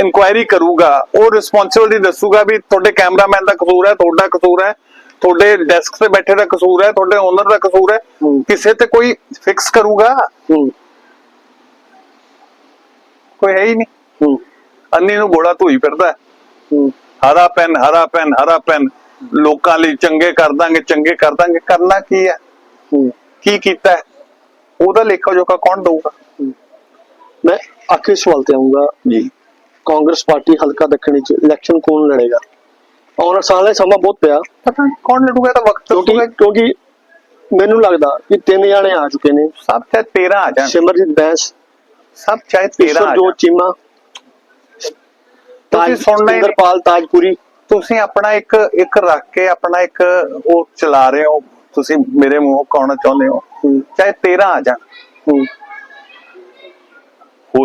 ਇਨਕੁਆਇਰੀ ਕਰੂਗਾ ਉਹ ਰਿਸਪੌਂਸਿਬਿਲਟੀ ਦੱਸੂਗਾ ਵੀ ਤੁਹਾਡੇ ਕੈਮਰਾਮੈਨ ਦਾ ਕਸੂਰ ਹੈ ਤੁਹਾਡਾ ਕਸੂਰ ਹੈ ਤੁਹਾਡੇ ਡੈਸਕ ਤੇ ਬੈਠੇ ਦਾ ਕਸੂਰ ਹੈ ਤੁਹਾਡੇ ਓਨਰ ਦਾ ਕਸੂਰ ਹੈ। ਕਿਸੇ ਤੇ ਕੋਈ ਫਿਕਸ ਕਰੂਗਾ? ਕੋਈ ਹੈ ਹੀ ਨਹੀਂ। ਅੰਨੀ ਨੂੰ ਘੋੜਾ ਧੋਈ ਫਿਰਦਾ ਹਰਾ ਪੈਨ ਹਰਾ ਪੈਨ ਹਰਾ ਪੈਨ। ਲੋਕਾਂ ਲਈ ਚੰਗੇ ਕਰ ਦਾਂਗੇ ਚੰਗੇ ਕਰ ਦਾਂਗੇ ਕਰਨਾ ਕੀ ਹੈ? ਕੀ ਕੀਤਾ? ਉਹਦਾ ਲੇਖਾ ਜੋਖਾ ਕੌਣ ਦਊਗਾ? ਮੈਂ ਆਖਰੀ ਸਵਾਲ ਤੇ ਆਉਂਗਾ ਜੀ। ਕਾਂਗਰਸ ਪਾਰਟੀ ਹਲਕਾ ਦੱਖਣੀ ਚ ਇਲੈਕਸ਼ਨ ਕੌਣ ਲੜੇਗਾ? ਆਉਣ ਸਾਲ ਦਾ ਸਮਾਂ ਬਹੁਤ ਪਿਆ। ਪਤਾ ਕੌਣ ਲੜੂਗਾ ਇਹ ਤਾਂ ਵਕਤ ਕਿਉਂਕਿ ਮੈਨੂੰ ਲੱਗਦਾ ਕਿ ਤਿੰਨ ਜਾਣੇ ਆ ਚੁੱਕੇ ਨੇ। ਸਭ ਚਾਹੇ 13 ਆ ਜਾਣ। ਸਿਮਰਜੀਤ ਬੈਂਸ ਸਭ ਚਾਹੇ 13 ਆ ਜੋ ਚੀਮਾ ਤਾਜ ਸੁਣਨਾ। ਇੰਦਰਪਾਲ ਤਾਜਪੁਰੀ। ਤੁਸੀਂ ਆਪਣਾ ਇੱਕ ਇੱਕ ਰੱਖ ਕੇ ਆਪਣਾ ਇੱਕ ਉਹ ਚਲਾ ਰਹੇ ਹੋ। ਤੁਸੀਂ ਮੇਰੇ ਮੂੰਹੋਂ ਕੌਣ ਚਾਹੁੰਦੇ ਹੂੰ? ਚਾਹੇ 13 ਆ ਜਾਣ। ਹੂੰ।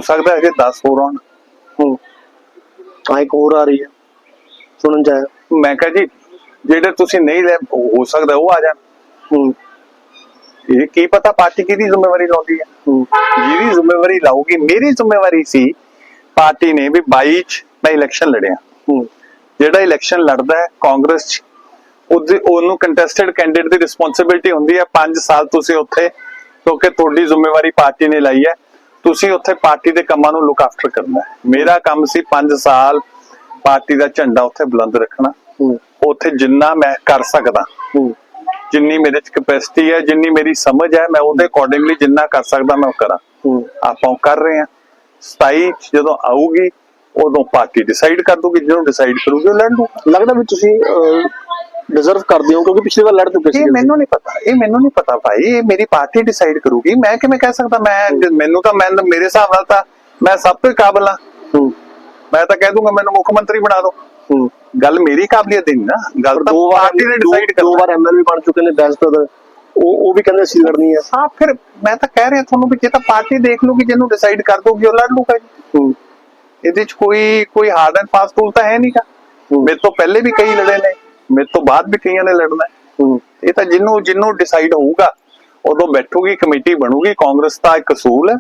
ਸਕਦਾ ਹੈ ਕਿ 10 ਹੋਰ ਆਉਣ। ਹੂੰ। ਆ ਇੱਕ ਹੋਰ ਆ ਰਹੀ ਹੈ। ਸੁਣਨ ਚ ਆਇਆ। ਮੈਂ ਕਹਾਂ ਜੀ ਜਿਹੜੇ ਤੁਸੀਂ ਨਹੀਂ ਲੈ ਹੋ ਸਕਦਾ ਉਹ ਆ ਜਾਣ। ਹੂੰ। ਇਹ ਕੀ ਪਤਾ ਪਾਰਟੀ ਕਿਹਦੀ ਜ਼ਿੰਮੇਵਾਰੀ ਲਾਉਂਦੀ ਹੈ। ਜਿਹਦੀ ਜ਼ਿੰਮੇਵਾਰੀ ਲਾਊਗੀ ਮੇਰੀ ਜ਼ਿੰਮੇਵਾਰੀ ਸੀ ਪਾਰਟੀ ਨੇ ਵੀ 22 ਚ ਮੈਂ ਇਲੈਕਸ਼ਨ ਲੜਿਆ। ਜਿਹੜਾ ਇਲੈਕਸ਼ਨ ਲੜਦਾ ਹੈ ਕਾਂਗਰਸ ਚ ਉਹਨੂੰ ਕੰਟੈਸਟਡ ਕੈਂਡੀਡੇਟ ਦੀ ਰਿਸਪੌਂਸਿਬਿਲਟੀ ਹੁੰਦੀ ਹੈ। 5 ਸਾਲ ਤੁਸੀਂ ਉੱਥੇ ਕਿਉਂਕਿ ਤੁਹਾਡੀ ਜ਼ਿੰਮੇਵਾਰੀ ਪਾਰਟੀ ਨੇ ਲਈ ਹੈ। ਤੁਸੀਂ ਉੱਥੇ ਪਾਰਟੀ ਦੇ ਕੰਮਾਂ ਨੂੰ ਲੁੱਕ ਆਫਟਰ ਕਰਨਾ ਹੈ। ਮੇਰਾ ਕੰਮ ਸੀ 5 ਸਾਲ ਪਾਰਟੀ ਦਾ ਝੰਡਾ ਉੱਥੇ ਬੁਲੰਦ ਰੱਖਣਾ। ਉੱਥੇ ਜਿੰਨਾ ਮੈਂ ਕਰ ਸਕਦਾ ਜਿੰਨੀ ਮੇਰੇ ਚ ਕੈਪੈਸਿਟੀ ਹੈ ਜਿੰਨੀ ਮੇਰੀ ਸਮਝ ਹੈ ਮੈਂ ਉਹਦੇ ਅਕੋਰਡਿੰਗਲੀ ਜਿੰਨਾ ਕਰ ਸਕਦਾ ਮੈਂ ਉਹ ਕਰਾਂ। ਆਪਾਂ ਕਰ ਰਹੇ ਹਾਂ। 27 ਚ ਜਦੋਂ ਆਊਗੀ ਉਦੋਂ ਪਾਰਟੀ ਡਿਸਾਈਡ ਕਰ ਦੂਗੀ। ਜਿਹਨੂੰ ਡਿਸਾਈਡ ਕਰੂਗੀ ਉਹ ਲੜ ਲੂਗਾ ਲੱਗਦਾ ਵੀ ਤੁਸੀਂ ਡਿਜ਼ਰਵ ਕਰਦੇ ਹੋ ਕਿਉਂਕਿ ਪਿਛਲੀ ਵਾਰ ਲੜ ਚੁੱਕੇ ਸੀ ਇਹ ਮੈਨੂੰ ਨਹੀਂ ਪਤਾ ਇਹ ਮੈਨੂੰ ਨਹੀਂ ਪਤਾ ਭਾਈ ਇਹ ਮੇਰੀ ਪਾਰਟੀ ਡਿਸਾਈਡ ਕਰੂਗੀ। ਮੈਂ ਕਿਵੇਂ ਕਹਿ ਸਕਦਾ ਮੈਂ ਮੈਨੂੰ ਤਾਂ ਮੈਂ ਮੇਰੇ ਹਿਸਾਬ ਨਾਲ ਤਾਂ ਮੈਂ ਸਭ ਤੋਂ ਕਾਬਲ ਹੂੰ। ਮੈਂ ਤਾਂ ਕਹਿ ਦੂੰਗਾ ਮੈਨੂੰ ਮੁੱਖ ਮੰਤਰੀ ਬਣਾ ਦਿਓ। ਗੱਲ ਮੇਰੀ ਕਾਬਲੀਅਤ ਦੀ ਨਾ ਗੱਲ ਤਾਂ ਦੋ ਵਾਰ ਪਾਰਟੀ ਨੇ ਦੋ- ਡਿਸਾਈਡ ਦੋ ਕਰਨਾ ਵਾਰ ਐਮਐਲਏ ਬਣ ਚੁੱਕੇ ਨੇ ਬੈਂਸ ਬ੍ਰਦਰ ਉਹ ਉਹ ਵੀ ਕਹਿੰਦੇ ਅਸੀਂ ਲੜਨੀ ਹੈ ਹਾਂ ਫਿਰ ਮੈਂ ਤਾਂ ਕਹਿ ਰਿਹਾ ਤੁਹਾਨੂੰ ਵੀ ਜੇ ਤਾਂ ਪਾਰਟੀ ਦੇਖ ਲੂਗੀ ਜਿਹਨੂੰ ਡਿਸਾਈਡ ਕਰ ਦੂਗੀ ਉਹ ਲੜ ਲੂਗਾ ਜੀ। ਇਹਦੇ ਚ ਕੋਈ ਕੋਈ ਹਾਰਡ ਐਂਡ ਫਾਸਟ ਰੂਲ ਤਾਂ ਹੈ ਨਹੀਂਗਾ। ਮੇਰੇ ਤੋਂ ਪਹਿਲੇ ਵੀ ਕਈ ਲੜੇ ਨੇ। ਮੇਰੇ ਤੋਂ ਬਾਅਦ ਵੀ ਕਈਆਂ ਨੇ ਲੜਨਾ ਇਹ ਤਾਂ ਜਿਹਨੂੰ ਜਿਹਨੂੰ ਡਿਸਾਈਡ ਹੋਊਗਾ ਉਦੋਂ ਬੈਠੂਗੀ ਕਮੇਟੀ ਬਣੂਗੀ। ਕਾਂਗਰਸ ਦਾ ਇੱਕ ਅਸੂਲ ਹੈ।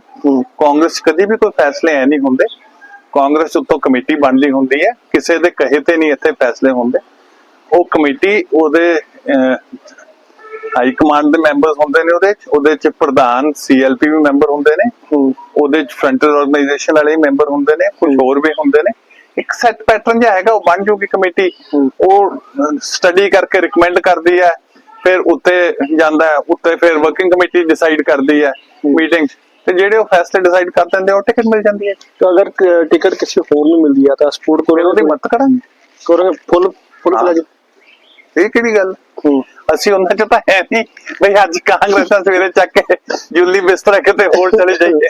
ਕਾਂਗਰਸ ਕਦੀ ਵੀ ਕੋਈ ਫੈਸਲੇ ਐ ਨਹੀਂ ਹੁੰਦੇ। ਕਾਂਗਰਸ ਉੱਤੋਂ ਕਮੇਟੀ ਬਣਦੀ ਹੁੰਦੀ ਹੈ। ਕਿਸੇ ਦੇ ਕਹੇ ਤੇ ਨਹੀਂ ਇੱਥੇ ਫੈਸਲੇ ਹੁੰਦੇ। ਉਹ ਕਮੇਟੀ ਉਹਦੇ ਹਾਈ ਕਮਾਂਡ ਦੇ ਮੈਂਬਰਸ ਹੁੰਦੇ ਨੇ ਉਹਦੇ 'ਚ। ਉਹਦੇ 'ਚ ਪ੍ਰਧਾਨ ਸੀਐਲਪੀ ਵੀ ਮੈਂਬਰ ਹੁੰਦੇ ਨੇ। ਉਹਦੇ 'ਚ ਫਰੰਟਲ ਆਰਗੇਨਾਈਜੇਸ਼ਨ ਵਾਲੇ ਮੈਂਬਰ ਹੁੰਦੇ ਨੇ। ਕੁਝ ਹੋਰ ਵੀ ਹੁੰਦੇ ਨੇ। ਇੱਕ ਸੈਟ ਪੈਟਰਨ ਜਿਹਾ ਹੈਗਾ ਉਹ ਬਣ ਜੂਗੀ ਕਮੇਟੀ। ਉਹ ਸਟੱਡੀ ਕਰਕੇ ਰეკਮੈਂਡ ਕਰਦੀ ਹੈ ਫਿਰ ਉੱਤੇ ਜਾਂਦਾ ਹੈ ਉੱਤੇ ਫਿਰ ਵਰਕਿੰਗ ਕਮੇਟੀ ਡਿਸਾਈਡ ਕਰਦੀ ਹੈ ਮੀਟਿੰਗ ਤੇ ਜਿਹੜੇ ਉਹ ਫੈਸਲੇ ਡਿਸਾਈਡ ਕਰ ਦਿੰਦੇ ਉਹ ਟਿਕਟ ਮਿਲ ਜਾਂਦੀ ਹੈ। ਤਾਂ ਅਗਰ ਟਿਕਟ ਕਿਸੇ ਹੋਰ ਨੂੰ ਮਿਲਦੀ ਹੈ ਤਾਂ ਸਪੋਰਟ ਫਿਰ ਉਹਦੀ ਮਦਦ ਕਰਾਂਗੇ। ਕਰੋਗੇ ਫੁੱਲ ਫੁੱਲ। ਫਲੈਜ ਇਹ ਕਿਹੜੀ ਗੱਲ? ਅਸੀਂ ਉਹਨਾਂ ਚ ਤਾਂ ਹੈ ਨਹੀਂ। ਬਈ ਅੱਜ ਕਾਂਗਰਸ ਦਾ ਸਵੇਰੇ ਚੱਕ ਕੇ ਜੁੱਲੀ ਬਿਸਤਰਾ ਕਿਤੇ ਹੋਰ ਚਲੇ ਜਾਈਏ।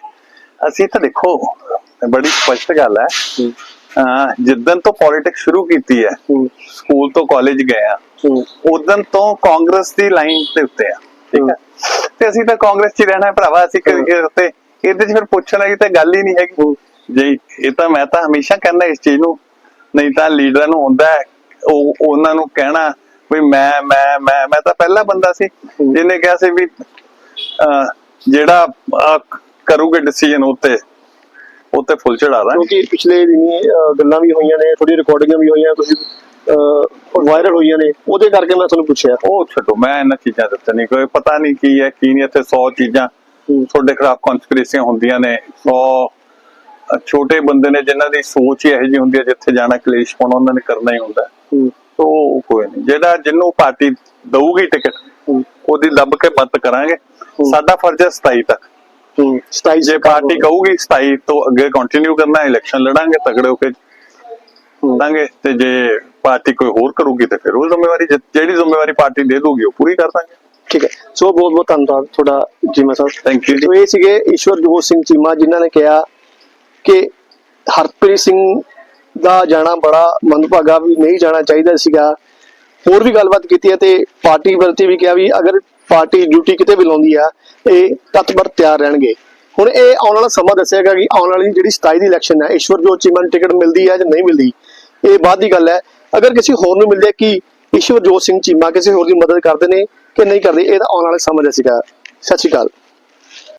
ਅਸੀਂ ਤਾਂ ਦੇਖੋ ਬੜੀ ਸਪਸ਼ਟ ਗੱਲ ਹੈ। ਜਿੱਦਣ ਤੋਂ ਪੋਲਿਟਿਕਸ ਸ਼ੁਰੂ ਕੀਤੀ ਹੈ ਸਕੂਲ ਤੋਂ ਕਾਲਜ ਗਏ ਆ ਉਦੋਂ ਤੋਂ ਕਾਂਗਰਸ ਦੀ ਲਾਈਨ ਦੇ ਉੱਤੇ ਆ ਠੀਕ ਹੈ ਤੇ ਅਸੀਂ ਤਾਂ ਕਾਂਗਰਸ 'ਚ ਰਹਿਣਾ ਭਰਾਵਾ ਅਸੀਂ। ਕਦੇ ਉੱਤੇ ਇਹਦੇ 'ਚ ਫਿਰ ਪੁੱਛਣ ਵਾਲੀ ਤਾਂ ਗੱਲ ਹੀ ਨਹੀਂ ਹੈਗੀ। ਜੀ ਇਹ ਤਾਂ ਮੈਂ ਤਾਂ ਹਮੇਸ਼ਾ ਕਹਿੰਦਾ ਇਸ ਚੀਜ਼ ਨੂੰ ਨਹੀਂ ਤਾਂ ਲੀਡਰਾਂ ਨੂੰ ਹੁੰਦਾ ਉਹ ਉਹਨਾਂ ਨੂੰ ਕਹਿਣਾ ਵੀ ਮੈਂ ਮੈਂ ਮੈਂ ਮੈਂ ਤਾਂ ਪਹਿਲਾ ਬੰਦਾ ਸੀ। ਜਿਹਨੇ ਕਿਹਾ ਸੀ ਵੀ ਜਿਹੜਾ ਕਰੂਗੇ ਡਿਸੀਜਨ ਉੱਤੇ ਉੱਤੇ ਫੁੱਲ ਚੜਾ ਦਾਂਗੇ। ਕਿਉਂਕਿ ਪਿਛਲੇ ਦਿਨੀ ਗੱਲਾਂ ਵੀ ਹੋਈਆਂ ਨੇ ਥੋੜੀ ਰਿਕਾਰਡਿੰਗਾਂ ਵੀ ਹੋਈਆਂ ਕੁਝ ਵਾਇਰਲ ਹੋਈਆਂ ਨੇ ਉਹਦੇ ਕਰਕੇ ਮੈਂ ਤੁਹਾਨੂੰ ਪੁੱਛਿਆ। ਉਹ ਛੱਡੋ ਮੈਂ ਇਹਨਾਂ ਚੀਜ਼ਾਂ ਦੇ ਉੱਤੇ ਨਹੀਂ ਕੋਈ ਪਤਾ ਨਹੀਂ ਕੀ ਹੈ ਕੀ ਨਹੀਂ ਇੱਥੇ 100 ਚੀਜ਼ਾਂ। ਤੁਹਾਡੇ ਖਿਲਾਫ ਕਨਸਪੀਰੇਸੀਆਂ ਹੁੰਦੀਆਂ ਨੇ 100 ਛੋਟੇ ਬੰਦੇ ਨੇ ਜਿਨ੍ਹਾਂ ਦੀ ਸੋਚ ਹੀ ਇਹੋ ਜਿਹੀ ਹੁੰਦੀ ਹੈ ਜਿੱਥੇ ਜਾਣਾ ਕਲੇਸ਼ ਪਾਉਣਾ ਉਹਨਾਂ ਨੇ ਕਰਨਾ ਹੀ ਹੁੰਦਾ। ਤੋ ਕੋਈ ਨਹੀਂ ਜਿਹੜਾ ਜਿਹਨੂੰ ਪਾਰਟੀ ਦਊਗੀ ਟਿਕਟ ਉਹਦੀ ਲੱਭ ਕੇ ਮਦਦ ਕਰਾਂਗੇ। ਸਾਡਾ ਫਰਜ਼ ਹੈ 27 ਤੱਕ। 27 ਜੇ ਪਾਰਟੀ ਕਹੂਗੀ 27 ਤੋਂ ਅੱਗੇ ਕੰਟੀਨਿਊ ਕਰਨਾ ਇਲੈਕਸ਼ਨ ਲੜਾਂਗੇ ਤਗੜੇ ਹੋ ਕੇ ਲੜਾਂਗੇ ਤੇ ਜੇ ਪਾਰਟੀ ਕੋਈ ਹੋਰ ਕਰੂਗੀ ਤੇ ਫਿਰ ਉਹ ਜ਼ਿੰਮੇਵਾਰੀ ਜਿਹੜੀ ਜ਼ਿੰਮੇਵਾਰੀ ਪਾਰਟੀ ਦੇ ਦੂਗੀ ਉਹ ਪੂਰੀ ਕਰ ਦਾਂਗੇ। ਠੀਕ ਹੈ। ਸੋ ਬਹੁਤ ਬਹੁਤ ਧੰਨਵਾਦ ਤੁਹਾਡਾ ਜੀਮਾ ਸਾਹਿਬ। ਥੈਂਕ ਯੂ ਜੀ ਸੋ ਇਹ ਸੀਗੇ ਈਸ਼ਵਰ ਜੋਤ ਸਿੰਘ ਚੀਮਾ ਜਿਨ੍ਹਾਂ ਨੇ ਕਿਹਾ ਕਿ ਹਰਪ੍ਰੀਤ ਸਿੰਘ ਦਾ ਜਾਣਾ ਬੜਾ ਮੰਦਭਾਗਾ ਵੀ ਨਹੀਂ ਜਾਣਾ ਚਾਹੀਦਾ ਸੀਗਾ। ਹੋਰ ਵੀ ਗੱਲਬਾਤ ਕੀਤੀ ਹੈ ਤੇ ਪਾਰਟੀ ਪ੍ਰਤੀ ਵੀ ਕਿਹਾ ਵੀ ਅਗਰ ਪਾਰਟੀ ਡਿਊਟੀ ਕਿਤੇ ਵੀ ਲਾਉਂਦੀ ਆ, ਇਹ ਤਤਪਰ ਤਿਆਰ ਰਹਿਣਗੇ। ਹੁਣ ਇਹ ਆਉਣ ਵਾਲਾ ਸਮਾਂ ਦੱਸੇਗਾ ਕਿ ਆਉਣ ਵਾਲੀ ਜਿਹੜੀ 27 ਦੀ ਇਲੈਕਸ਼ਨ ਹੈ ਈਸ਼ਵਰ ਜੋਤ ਚੀਮਾ ਨੂੰ ਟਿਕਟ ਮਿਲਦੀ ਹੈ ਜਾਂ ਨਹੀਂ ਮਿਲਦੀ, ਇਹ ਬਾਅਦ ਦੀ ਗੱਲ ਹੈ। ਅਗਰ ਕਿਸੇ ਹੋਰ ਨੂੰ ਮਿਲਦੇ ਕਿ ਈਸ਼ਵਰ ਜੋਤ ਸਿੰਘ ਚੀਮਾ ਕਿਸੇ ਹੋਰ ਦੀ ਮਦਦ ਕਰਦੇ ਨੇ ਕਿ ਨਹੀਂ ਕਰਦੇ, ਇਹ ਤਾਂ ਆਉਣ ਵਾਲਾ ਸਮਾਂ ਦੱਸੇਗਾ। ਸਤਿ ਸ਼੍ਰੀ ਅਕਾਲ।